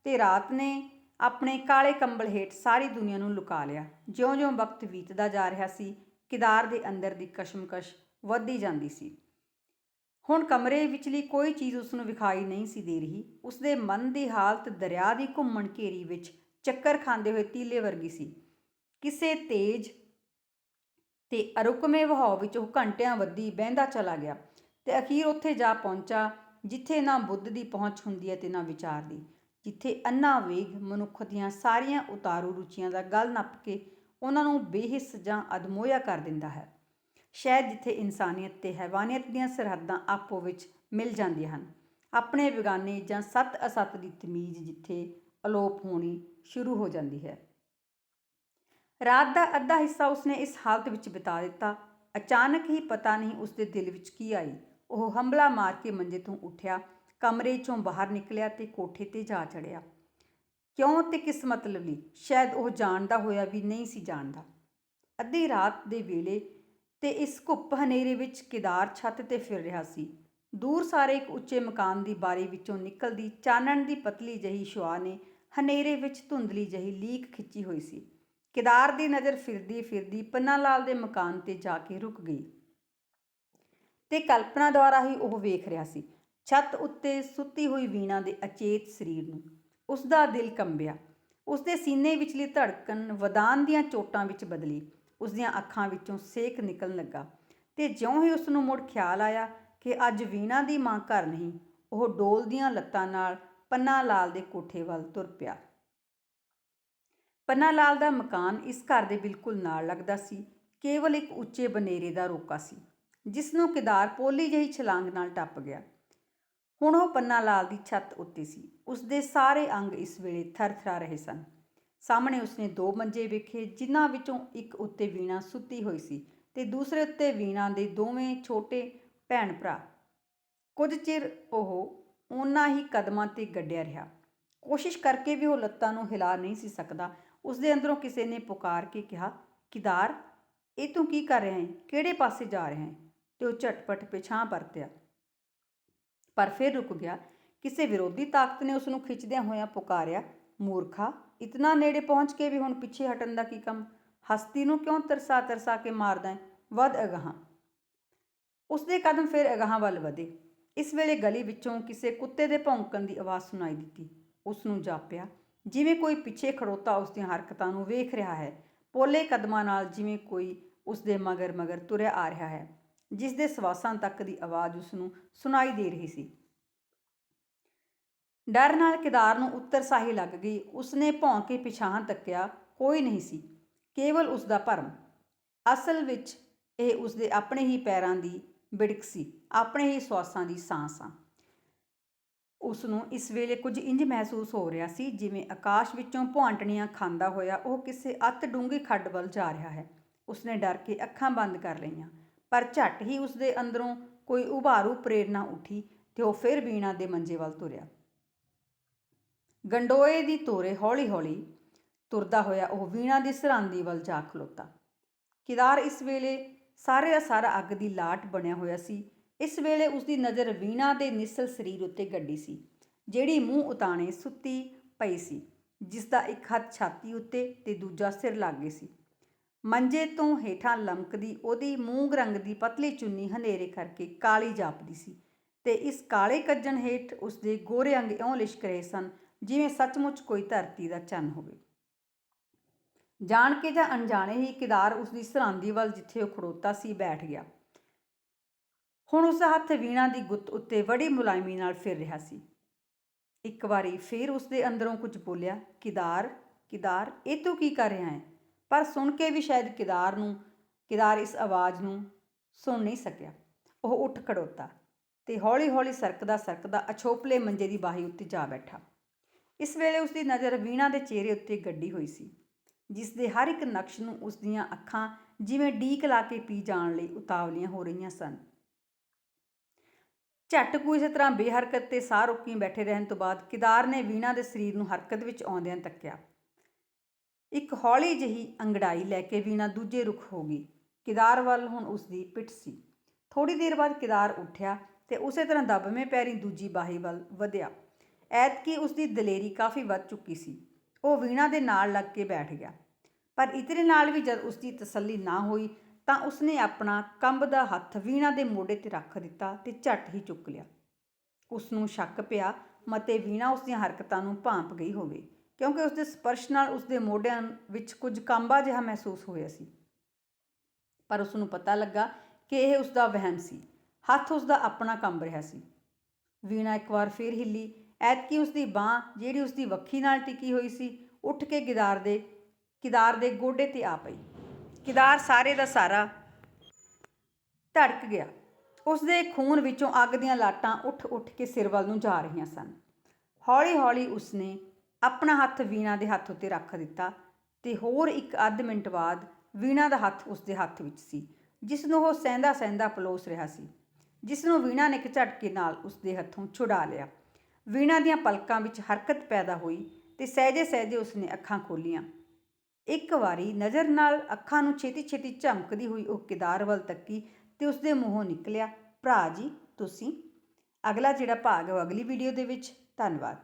S1: ਤੇ ਰਾਤ ਨੇ ਆਪਣੇ ਕਾਲੇ ਕੰਬਲ ਹੇਠ ਸਾਰੀ ਦੁਨੀਆ ਨੂੰ ਲੁਕਾ ਲਿਆ। ਜਿਉਂ-ਜਿਉਂ ਵਕਤ ਬੀਤਦਾ ਜਾ ਰਿਹਾ ਸੀ, ਕਿਦਾਰ ਦੇ ਅੰਦਰ ਦੀ ਕਸ਼ਮਕਸ਼ ਵੱਧਦੀ ਜਾਂਦੀ ਸੀ। ਹੁਣ ਕਮਰੇ ਵਿਚਲੀ ਕੋਈ ਚੀਜ਼ ਉਸ ਨੂੰ ਵਿਖਾਈ ਨਹੀਂ ਸੀ ਦੇ ਰਹੀ। ਉਸਦੇ ਮਨ ਦੀ ਹਾਲਤ ਦਰਿਆ ਦੀ ਘੁੰਮਣ ਘੇਰੀ ਵਿੱਚ ਚੱਕਰ ਖਾਂਦੇ ਹੋਏ ਤੀਲੇ ਵਰਗੀ ਸੀ। ਕਿਸੇ ਤੇਜ਼ ਤੇ ਅਰੁਕਮੇ ਵਹਾਅ ਵਿੱਚ ਉਹ ਘੰਟਿਆਂ ਵੱਧੀ ਬਹਿੰਦਾ ਚਲਾ ਗਿਆ ਤੇ ਅਖੀਰ ਉੱਥੇ ਜਾ ਪਹੁੰਚਾ ਜਿੱਥੇ ਨਾ ਬੁੱਧ ਦੀ ਪਹੁੰਚ ਹੁੰਦੀ ਹੈ ਤੇ ਨਾ ਵਿਚਾਰ ਦੀ। ਜਿੱਥੇ ਅੰਨਾ, ਵੇਗ, ਮਨੁੱਖ ਦੀਆਂ ਸਾਰੀਆਂ ਉਤਾਰੂ ਰੁਚੀਆਂ ਦਾ ਗਲ ਨੱਪ ਕੇ ਉਹਨਾਂ ਨੂੰ ਬੇਹਿੱਸ ਜਾਂ ਅਦਮੋਇਆ ਕਰ ਦਿੰਦਾ ਹੈ। ਸ਼ਾਇਦ ਜਿੱਥੇ ਇਨਸਾਨੀਅਤ ਤੇ ਹੈਵਾਨੀਅਤ ਦੀਆਂ ਸਰਹੱਦਾਂ ਆਪੋ ਵਿੱਚ ਮਿਲ ਜਾਂਦੀਆਂ ਹਨ। ਆਪਣੇ ਬਿਗਾਨੇ ਜਾਂ ਸੱਤ ਅਸੱਤ ਦੀ ਤਮੀਜ਼ ਜਿੱਥੇ ਅਲੋਪ ਹੋਣੀ ਸ਼ੁਰੂ ਹੋ ਜਾਂਦੀ ਹੈ। ਰਾਤ ਦਾ ਅੱਧਾ ਹਿੱਸਾ ਉਸਨੇ ਇਸ ਹਾਲਤ ਵਿੱਚ ਬਿਤਾ ਦਿੱਤਾ। ਅਚਾਨਕ ਹੀ ਪਤਾ ਨਹੀਂ ਉਸਦੇ ਦਿਲ ਵਿੱਚ ਕੀ ਆਈ। ਉਹ ਹੰਬਲਾ ਮਾਰ ਕੇ ਮੰਜੇ ਤੋਂ ਉੱਠਿਆ, ਕਮਰੇ ਚੋਂ ਬਾਹਰ ਨਿਕਲਿਆ ਤੇ ਕੋਠੇ ਤੇ ਜਾ ਚੜਿਆ। ਕਿਉਂ ਤੇ ਕਿਸ ਮਤਲਬ ਲਈ? ਸ਼ਾਇਦ ਉਹ ਜਾਣਦਾ ਹੋਇਆ ਵੀ ਨਹੀਂ ਸੀ ਜਾਣਦਾ। ਅੱਧੀ ਰਾਤ ਦੇ ਵੇਲੇ ਤੇ ਇਸ ਘੁੱਪ ਹਨੇਰੇ ਵਿੱਚ ਕਿਦਾਰ ਛੱਤ ਤੇ ਫਿਰ ਰਿਹਾ ਸੀ। ਦੂਰ ਸਾਰੇ ਇੱਕ ਉੱਚੇ ਮਕਾਨ ਦੀ ਬਾਰੀ ਵਿੱਚੋਂ ਨਿਕਲਦੀ ਚਾਨਣ ਦੀ ਪਤਲੀ ਜਹੀ ਸ਼ੁਆ ਨੇ ਹਨੇਰੇ ਵਿੱਚ ਧੁੰਦਲੀ ਜਹੀ ਲੀਕ ਖਿੱਚੀ ਹੋਈ ਸੀ। ਕਿਦਾਰ ਦੀ ਨਜ਼ਰ ਫਿਰਦੀ ਫਿਰਦੀ ਪੰਨਾ ਲਾਲ ਦੇ ਮਕਾਨ ਤੇ ਜਾ ਕੇ ਰੁਕ ਗਈ। ਤੇ ਕਲਪਨਾ ਦੁਆਰਾ ਹੀ ਉਹ ਵੇਖ ਰਿਹਾ ਸੀ। ਛੱਤ ਉੱਤੇ ਸੁੱਤੀ ਹੋਈ ਵੀਣਾ ਦੇ ਅਚੇਤ ਸਰੀਰ ਨੂੰ। ਉਸ ਦਾ ਦਿਲ ਕੰਬਿਆ। ਉਸ ਦੇ ਸੀਨੇ ਵਿਚਲੀ ਧੜਕਣ ਵਦਾਨ ਦੀਆਂ ਚੋਟਾਂ ਵਿੱਚ ਬਦਲੀ। ਉਸ ਦੀਆਂ ਅੱਖਾਂ ਵਿੱਚੋਂ ਸੇਕ ਨਿਕਲਣ ਲੱਗਾ ਤੇ ਜਿਉਂ ਹੀ ਉਸ ਨੂੰ ਮੁੜ ਖਿਆਲ ਆਇਆ ਕਿ ਅੱਜ ਵੀਣਾ ਦੀ ਮਾਂ ਘਰ ਨਹੀਂ, ਉਹ ਡੋਲ ਦੀਆਂ ਲੱਤਾਂ ਨਾਲ ਪੰਨਾ ਲਾਲ ਦੇ ਕੋਠੇ ਵੱਲ ਤੁਰ ਪਿਆ। ਪੰਨਾ ਲਾਲ ਦਾ ਮਕਾਨ ਇਸ ਘਰ ਦੇ ਬਿਲਕੁਲ ਨਾਲ ਲੱਗਦਾ ਸੀ, ਕੇਵਲ ਇੱਕ ਉੱਚੇ ਬਨੇਰੇ ਦਾ ਰੋਕਾ ਸੀ। ਜਿਸ ਨੂੰ ਕਿਦਾਰ ਪੋਲੀ ਜਿਹੀ ਛਲਾਂਗ ਨਾਲ ਟੱਪ ਗਿਆ। ਹੁਣ ਉਹ ਪੰਨਾ ਲਾਲ ਦੀ ਛੱਤ ਉੱਤੇ ਸੀ। ਉਸ ਦੇ ਸਾਰੇ ਅੰਗ ਇਸ ਵੇਲੇ ਥਰਥਰਾ ਰਹੇ ਸਨ। ਸਾਹਮਣੇ ਉਸਨੇ ਦੋ ਮੰਜੇ ਵੇਖੇ, ਜਿਨ੍ਹਾਂ ਵਿੱਚੋਂ ਇੱਕ ਉੱਤੇ ਵੀਣਾ ਸੁੱਤੀ ਹੋਈ ਸੀ ਤੇ ਦੂਸਰੇ ਉੱਤੇ ਵੀਣਾ ਦੇ ਦੋਵੇਂ ਛੋਟੇ ਭੈਣ ਭਰਾ। ਕੁਝ ਚਿਰ ਉਹ ਉਹਨਾਂ ਹੀ ਕਦਮਾਂ ਤੇ ਗੱਡਿਆ ਰਿਹਾ। ਕੋਸ਼ਿਸ਼ ਕਰਕੇ ਵੀ ਉਹ ਲੱਤਾਂ ਨੂੰ ਹਿਲਾ ਨਹੀਂ ਸੀ ਸਕਦਾ। ਉਸ ਦੇ ਅੰਦਰੋਂ ਕਿਸੇ ਨੇ ਪੁਕਾਰ ਕੇ ਕਿਹਾ, ਕਿਦਾਰ, ਇਹ ਤੂੰ ਕੀ ਕਰ ਰਿਹਾ ਹੈ? ਕਿਹੜੇ ਪਾਸੇ ਜਾ ਰਿਹਾ ਹੈ? ਤੇ ਉਹ ਝਟਪਟ ਪਿਛਾਂ ਪਰਤਿਆ। ਪਰ ਫਿਰ ਰੁਕ ਗਿਆ। ਕਿਸੇ ਵਿਰੋਧੀ ਤਾਕਤ ਨੇ ਉਸ ਨੂੰ ਖਿੱਚਦਿਆਂ ਹੋਇਆਂ ਪੁਕਾਰਿਆ, ਮੂਰਖਾ, ਇਤਨਾ ਨੇੜੇ ਪਹੁੰਚ ਕੇ ਵੀ ਹੁਣ ਪਿੱਛੇ ਹਟਣ ਦਾ ਕੀ ਕੰਮ? ਹਸਤੀ ਨੂੰ ਕਿਉਂ ਤਰਸਾ ਤਰਸਾ ਕੇ ਮਾਰਦਾ ਹੈ? ਵੱਧ ਅਗਾਹਾਂ। ਉਸ ਦੇ ਕਦਮ ਫਿਰ ਅਗਾਹਾਂ ਵੱਲ ਵਧੇ। ਇਸ ਵੇਲੇ ਗਲੀ ਵਿੱਚੋਂ ਕਿਸੇ ਕੁੱਤੇ ਦੇ ਭੌਂਕਣ ਦੀ ਆਵਾਜ਼ ਸੁਣਾਈ ਦਿੱਤੀ। ਉਸ ਨੂੰ ਜਾਪਿਆ, ਜਿਵੇਂ ਕੋਈ ਪਿੱਛੇ ਖੜੋਤਾ ਉਸ ਦੀਆਂ ਹਰਕਤਾਂ ਨੂੰ ਵੇਖ ਰਿਹਾ ਹੈ, ਪੋਲੇ ਕਦਮਾਂ ਨਾਲ ਜਿਵੇਂ ਕੋਈ ਉਸ ਦੇ ਮਗਰ ਮਗਰ ਤੁਰਿਆ ਆ ਰਿਹਾ ਹੈ। ਜਿਸ ਦੇ ਸਵਾਸਾਂ ਤੱਕ ਦੀ ਆਵਾਜ਼ ਉਸ ਨੂੰ ਸੁਣਾਈ ਦੇ ਰਹੀ ਸੀ। ਡਰ ਨਾਲ ਕਿਦਾਰ ਨੂੰ ਉੱਤਰ ਸਾਹੀ ਲੱਗ ਗਈ। ਉਸਨੇ ਭੌਂ ਕੇ ਪਿਛਾਂਹ ਤੱਕਿਆ, ਕੋਈ ਨਹੀਂ ਸੀ, ਕੇਵਲ ਉਸ ਦਾ ਭਰਮ। ਅਸਲ ਵਿੱਚ ਇਹ ਉਸ ਦੇ ਆਪਣੇ ਹੀ ਪੈਰਾਂ ਦੀ ਬਿੜਕ ਸੀ, ਆਪਣੇ ਹੀ ਸਵਾਸਾਂ ਦੀ ਸਾਂਸਾਂ ਉਸ ਨੂੰ ਇਸ ਵੇਲੇ ਕੁਝ ਇੰਜ ਮਹਿਸੂਸ ਹੋ ਰਿਹਾ ਸੀ, ਜਿਵੇਂ ਆਕਾਸ਼ ਵਿੱਚੋਂ ਭੁਆਂਟਣੀਆਂ ਖਾਂਦਾ ਹੋਇਆ ਉਹ ਕਿਸੇ ਅਤ ਡੂੰਘੀ ਖੱਡ ਵੱਲ ਜਾ ਰਿਹਾ ਹੈ। ਉਸਨੇ ਡਰ ਕੇ ਅੱਖਾਂ ਬੰਦ ਕਰ ਲਈਆਂ। ਪਰ ਝੱਟ ਹੀ ਉਸ ਦੇ ਅੰਦਰੋਂ ਕੋਈ ਉਭਾਰੂ ਪ੍ਰੇਰਣਾ ਉੱਠੀ ਤੇ ਉਹ ਫਿਰ ਵੀਣਾ ਦੇ ਮੰਜੇ ਵੱਲ ਤੁਰਿਆ। ਗੰਡੋਏ ਦੀ ਤੋਰੇ ਹੌਲੀ-ਹੌਲੀ ਤੁਰਦਾ ਹੋਇਆ ਉਹ ਵੀਣਾ ਦੀ ਸਰਾਂਦੀ ਵੱਲ ਜਾ ਖਲੋਤਾ। ਕਿਦਾਰ ਇਸ ਵੇਲੇ ਸਾਰੇ ਦਾ ਸਾਰਾ ਅੱਗ ਦੀ ਲਾਟ ਬਣਿਆ ਹੋਇਆ ਸੀ। ਇਸ ਵੇਲੇ ਉਸ ਦੀ ਨਜ਼ਰ ਵੀਣਾ ਦੇ ਨਿਸਲ ਸਰੀਰ ਉੱਤੇ ਗੱਡੀ ਸੀ, ਜਿਹੜੀ ਮੂੰਹ ਉਤਾਣੇ ਸੁੱਤੀ ਪਈ ਸੀ ਜਿਸ ਦਾ ਇੱਕ ਹੱਥ ਛਾਤੀ ਉੱਤੇ ਤੇ ਦੂਜਾ ਸਿਰ ਲਾਗੇ ਸੀ। ਮੰਜੇ ਤੋਂ ਹੇਠਾਂ ਲਮਕਦੀ ਉਹਦੀ ਮੂੰਗ ਰੰਗ ਦੀ ਪਤਲੀ ਚੁੰਨੀ ਹਨੇਰੇ ਕਰਕੇ ਕਾਲੀ ਜਾਪਦੀ ਸੀ ਤੇ ਇਸ ਕਾਲੇ ਕੱਜਣ ਹੇਠ ਉਸਦੇ ਗੋਰੇ ਅੰਗ ਇਉਂ ਲਿਸ਼ਕ ਰਹੇ ਸਨ ਜਿਵੇਂ ਸੱਚਮੁੱਚ ਕੋਈ ਧਰਤੀ ਦਾ ਚੰਨ ਹੋਵੇ। ਜਾਣ ਕੇ ਜਾਂ ਅਣਜਾਣੇ ਹੀ ਕਿਦਾਰ ਉਸ ਦੀ ਸਰਾਂਦੀ ਵੱਲ ਜਿੱਥੇ ਉਹ ਖੜੋਤਾ ਸੀ ਬੈਠ ਗਿਆ। ਹੁਣ ਉਸ ਦਾ ਹੱਥ ਵੀਣਾ ਦੀ ਗੁੱਤ ਉੱਤੇ ਬੜੀ ਮੁਲਾਇਮੀ ਨਾਲ ਫਿਰ ਰਿਹਾ ਸੀ। ਇੱਕ ਵਾਰੀ ਫਿਰ ਉਸ ਦੇ ਅੰਦਰੋਂ ਕੁਝ ਬੋਲਿਆ, ਕਿਦਾਰ ਕਿਦਾਰ, ਇਹ ਤੂੰ ਕੀ ਕਰ ਰਿਹਾ ਹੈ? ਪਰ ਸੁਣ ਕੇ ਵੀ ਸ਼ਾਇਦ ਕਿਦਾਰ ਨੂੰ, ਕਿਦਾਰ ਇਸ ਆਵਾਜ਼ ਨੂੰ ਸੁਣ ਨਹੀਂ ਸਕਿਆ। ਉਹ ਉੱਠ ਖੜੋਤਾ ਤੇ ਹੌਲੀ-ਹੌਲੀ ਸਰਕਦਾ ਸਰਕਦਾ ਅਛੋਪਲੇ ਮੰਜੇ ਦੀ ਬਾਹੀ ਉੱਤੇ ਜਾ ਬੈਠਾ। ਇਸ ਵੇਲੇ ਉਸ ਦੀ ਨਜ਼ਰ ਵੀਣਾ ਦੇ ਚਿਹਰੇ ਉੱਤੇ ਗੱਡੀ ਹੋਈ ਸੀ ਜਿਸ ਦੇ ਹਰ ਇੱਕ ਨਕਸ਼ ਨੂੰ ਉਸ ਦੀਆਂ ਅੱਖਾਂ ਜਿਵੇਂ ਡੀਕ ਲਾ ਕੇ ਪੀ ਜਾਣ ਲਈ ਉਤਾਵਲੀਆਂ ਹੋ ਰਹੀਆਂ ਸਨ। ਝੱਟ ਕੁ ਇਸੇ ਤਰ੍ਹਾਂ ਬੇਹਰਕਤ ਤੇ ਸਾਹ ਰੋਕੀ ਬੈਠੇ ਰਹਿਣ ਤੋਂ ਬਾਅਦ ਕਿਦਾਰ ਨੇ ਵੀਣਾ ਦੇ ਸਰੀਰ ਨੂੰ ਹਰਕਤ ਵਿੱਚ ਆਉਂਦਿਆਂ ਤੱਕਿਆ। ਇੱਕ ਹੌਲੀ ਜਿਹੀ ਅੰਗੜਾਈ ਲੈ ਕੇ ਵੀਣਾ ਦੂਜੇ ਰੁੱਖ ਹੋ ਗਈ। ਕਿਦਾਰ ਵੱਲ ਹੁਣ ਉਸ ਦੀ ਪਿੱਠ ਸੀ। ਥੋੜੀ ਦੇਰ ਬਾਅਦ ਕਿਦਾਰ ਉੱਠਿਆ ਤੇ ਉਸੇ ਤਰ੍ਹਾਂ ਦਬਵੇਂ ਪੈਰੀ ਦੂਜੀ ਬਾਹੀ ਵੱਲ ਵਧਿਆ। ਐਤਕੀ ਉਸ ਦੀ ਦਲੇਰੀ ਕਾਫੀ ਵੱਧ ਚੁੱਕੀ ਸੀ। ਉਹ ਵੀਣਾ ਦੇ ਨਾਲ ਲੱਗ ਕੇ ਬੈਠ ਗਿਆ। ਪਰ ਇਤਨੇ ਨਾਲ ਵੀ ਜਦ ਉਸ ਦੀ ਤਸੱਲੀ ਨਾ ਹੋਈ ਤਾਂ ਉਸਨੇ ਆਪਣਾ ਕੰਬਦਾ ਹੱਥ ਵੀਣਾ ਦੇ ਮੋਢੇ ਤੇ ਰੱਖ ਦਿੱਤਾ ਤੇ ਝੱਟ ਹੀ ਚੁੱਕ ਲਿਆ। ਉਸ ਨੂੰ ਸ਼ੱਕ ਪਿਆ ਮਤੇ ਵੀਣਾ ਉਸ ਦੀਆਂ ਹਰਕਤਾਂ ਨੂੰ ਭਾਂਪ ਗਈ ਹੋਵੇ। ਕਿਉਂਕਿ ਉਸ ਦੇ ਸਪਰਸ਼ ਨਾਲ ਉਸ ਦੇ ਮੋਢਿਆਂ ਵਿੱਚ ਕੁਝ ਕੰਬਾ ਜਿਹਾ ਮਹਿਸੂਸ ਹੋਇਆ ਸੀ। ਪਰ ਉਸ ਨੂੰ ਪਤਾ ਲੱਗਾ ਕਿ ਇਹ ਉਸ ਦਾ ਵਹਿਮ ਸੀ। ਹੱਥ ਉਸ ਦਾ ਆਪਣਾ ਕੰਬ ਰਿਹਾ ਸੀ। ਵੀਣਾ ਇੱਕ ਵਾਰ ਫੇਰ ਹਿੱਲੀ। ਐਤਕੀ ਉਸ ਦੀ ਬਾਹ, ਜਿਹੜੀ ਉਸ ਦੀ ਵੱਖੀ ਨਾਲ ਟਿਕੀ ਹੋਈ ਸੀ, ਉੱਠ ਕੇ ਗਿਦਾਰ ਦੇ, ਕਿਦਾਰ ਦੇ ਗੋਡੇ ਤੇ ਆ ਪਈ। ਕਿਦਾਰ ਸਾਰੇ ਦਾ ਸਾਰਾ ਧੜਕ ਗਿਆ। ਉਸ ਦੇ ਖੂਨ ਵਿੱਚੋਂ ਅੱਗ ਦੀਆਂ ਲਾਟਾਂ ਉੱਠ-ਉੱਠ ਕੇ ਸਿਰ ਵੱਲ ਨੂੰ ਜਾ ਰਹੀਆਂ ਸਨ। ਹੌਲੀ-ਹੌਲੀ ਉਸਨੇ ਆਪਣਾ ਹੱਥ ਵੀਣਾ ਦੇ ਹੱਥ ਉੱਤੇ ਰੱਖ ਦਿੱਤਾ ਤੇ ਹੋਰ ਇੱਕ ਅੱਧ ਮਿੰਟ ਬਾਅਦ ਵੀਣਾ ਦਾ ਹੱਥ ਉਸਦੇ ਹੱਥ ਵਿੱਚ ਸੀ ਜਿਸ ਨੂੰ ਉਹ ਸਹਿੰਦਾ ਸਹਿੰਦਾ ਪਲੋਸ ਰਿਹਾ ਸੀ। ਜਿਸ ਨੂੰ ਵੀਣਾ ਨੇ ਇੱਕ ਝਟਕੇ ਨਾਲ ਉਸਦੇ ਹੱਥੋਂ ਛੁਡਾ ਲਿਆ। ਵੀਣਾ ਦੀਆਂ ਪਲਕਾਂ ਵਿੱਚ ਹਰਕਤ ਪੈਦਾ ਹੋਈ ਤੇ ਸਹਿਜੇ ਸਹਿਜੇ ਉਸਨੇ ਅੱਖਾਂ ਖੋਲੀਆਂ। ਇੱਕ ਵਾਰੀ ਨਜ਼ਰ ਨਾਲ ਅੱਖਾਂ ਨੂੰ ਛੇਤੀ-ਛੇਤੀ ਝਮਕਦੀ ਹੋਈ ਉਹ ਕਿਦਾਰ ਵੱਲ ਤੱਕੀ ਤੇ ਉਸਦੇ ਮੂੰਹੋਂ ਨਿਕਲਿਆ, ਭਰਾ ਜੀ, ਤੁਸੀਂ? ਅਗਲਾ ਜਿਹੜਾ ਭਾਗ ਹੈ ਉਹ ਅਗਲੀ ਵੀਡੀਓ ਦੇ ਵਿੱਚ। ਧੰਨਵਾਦ।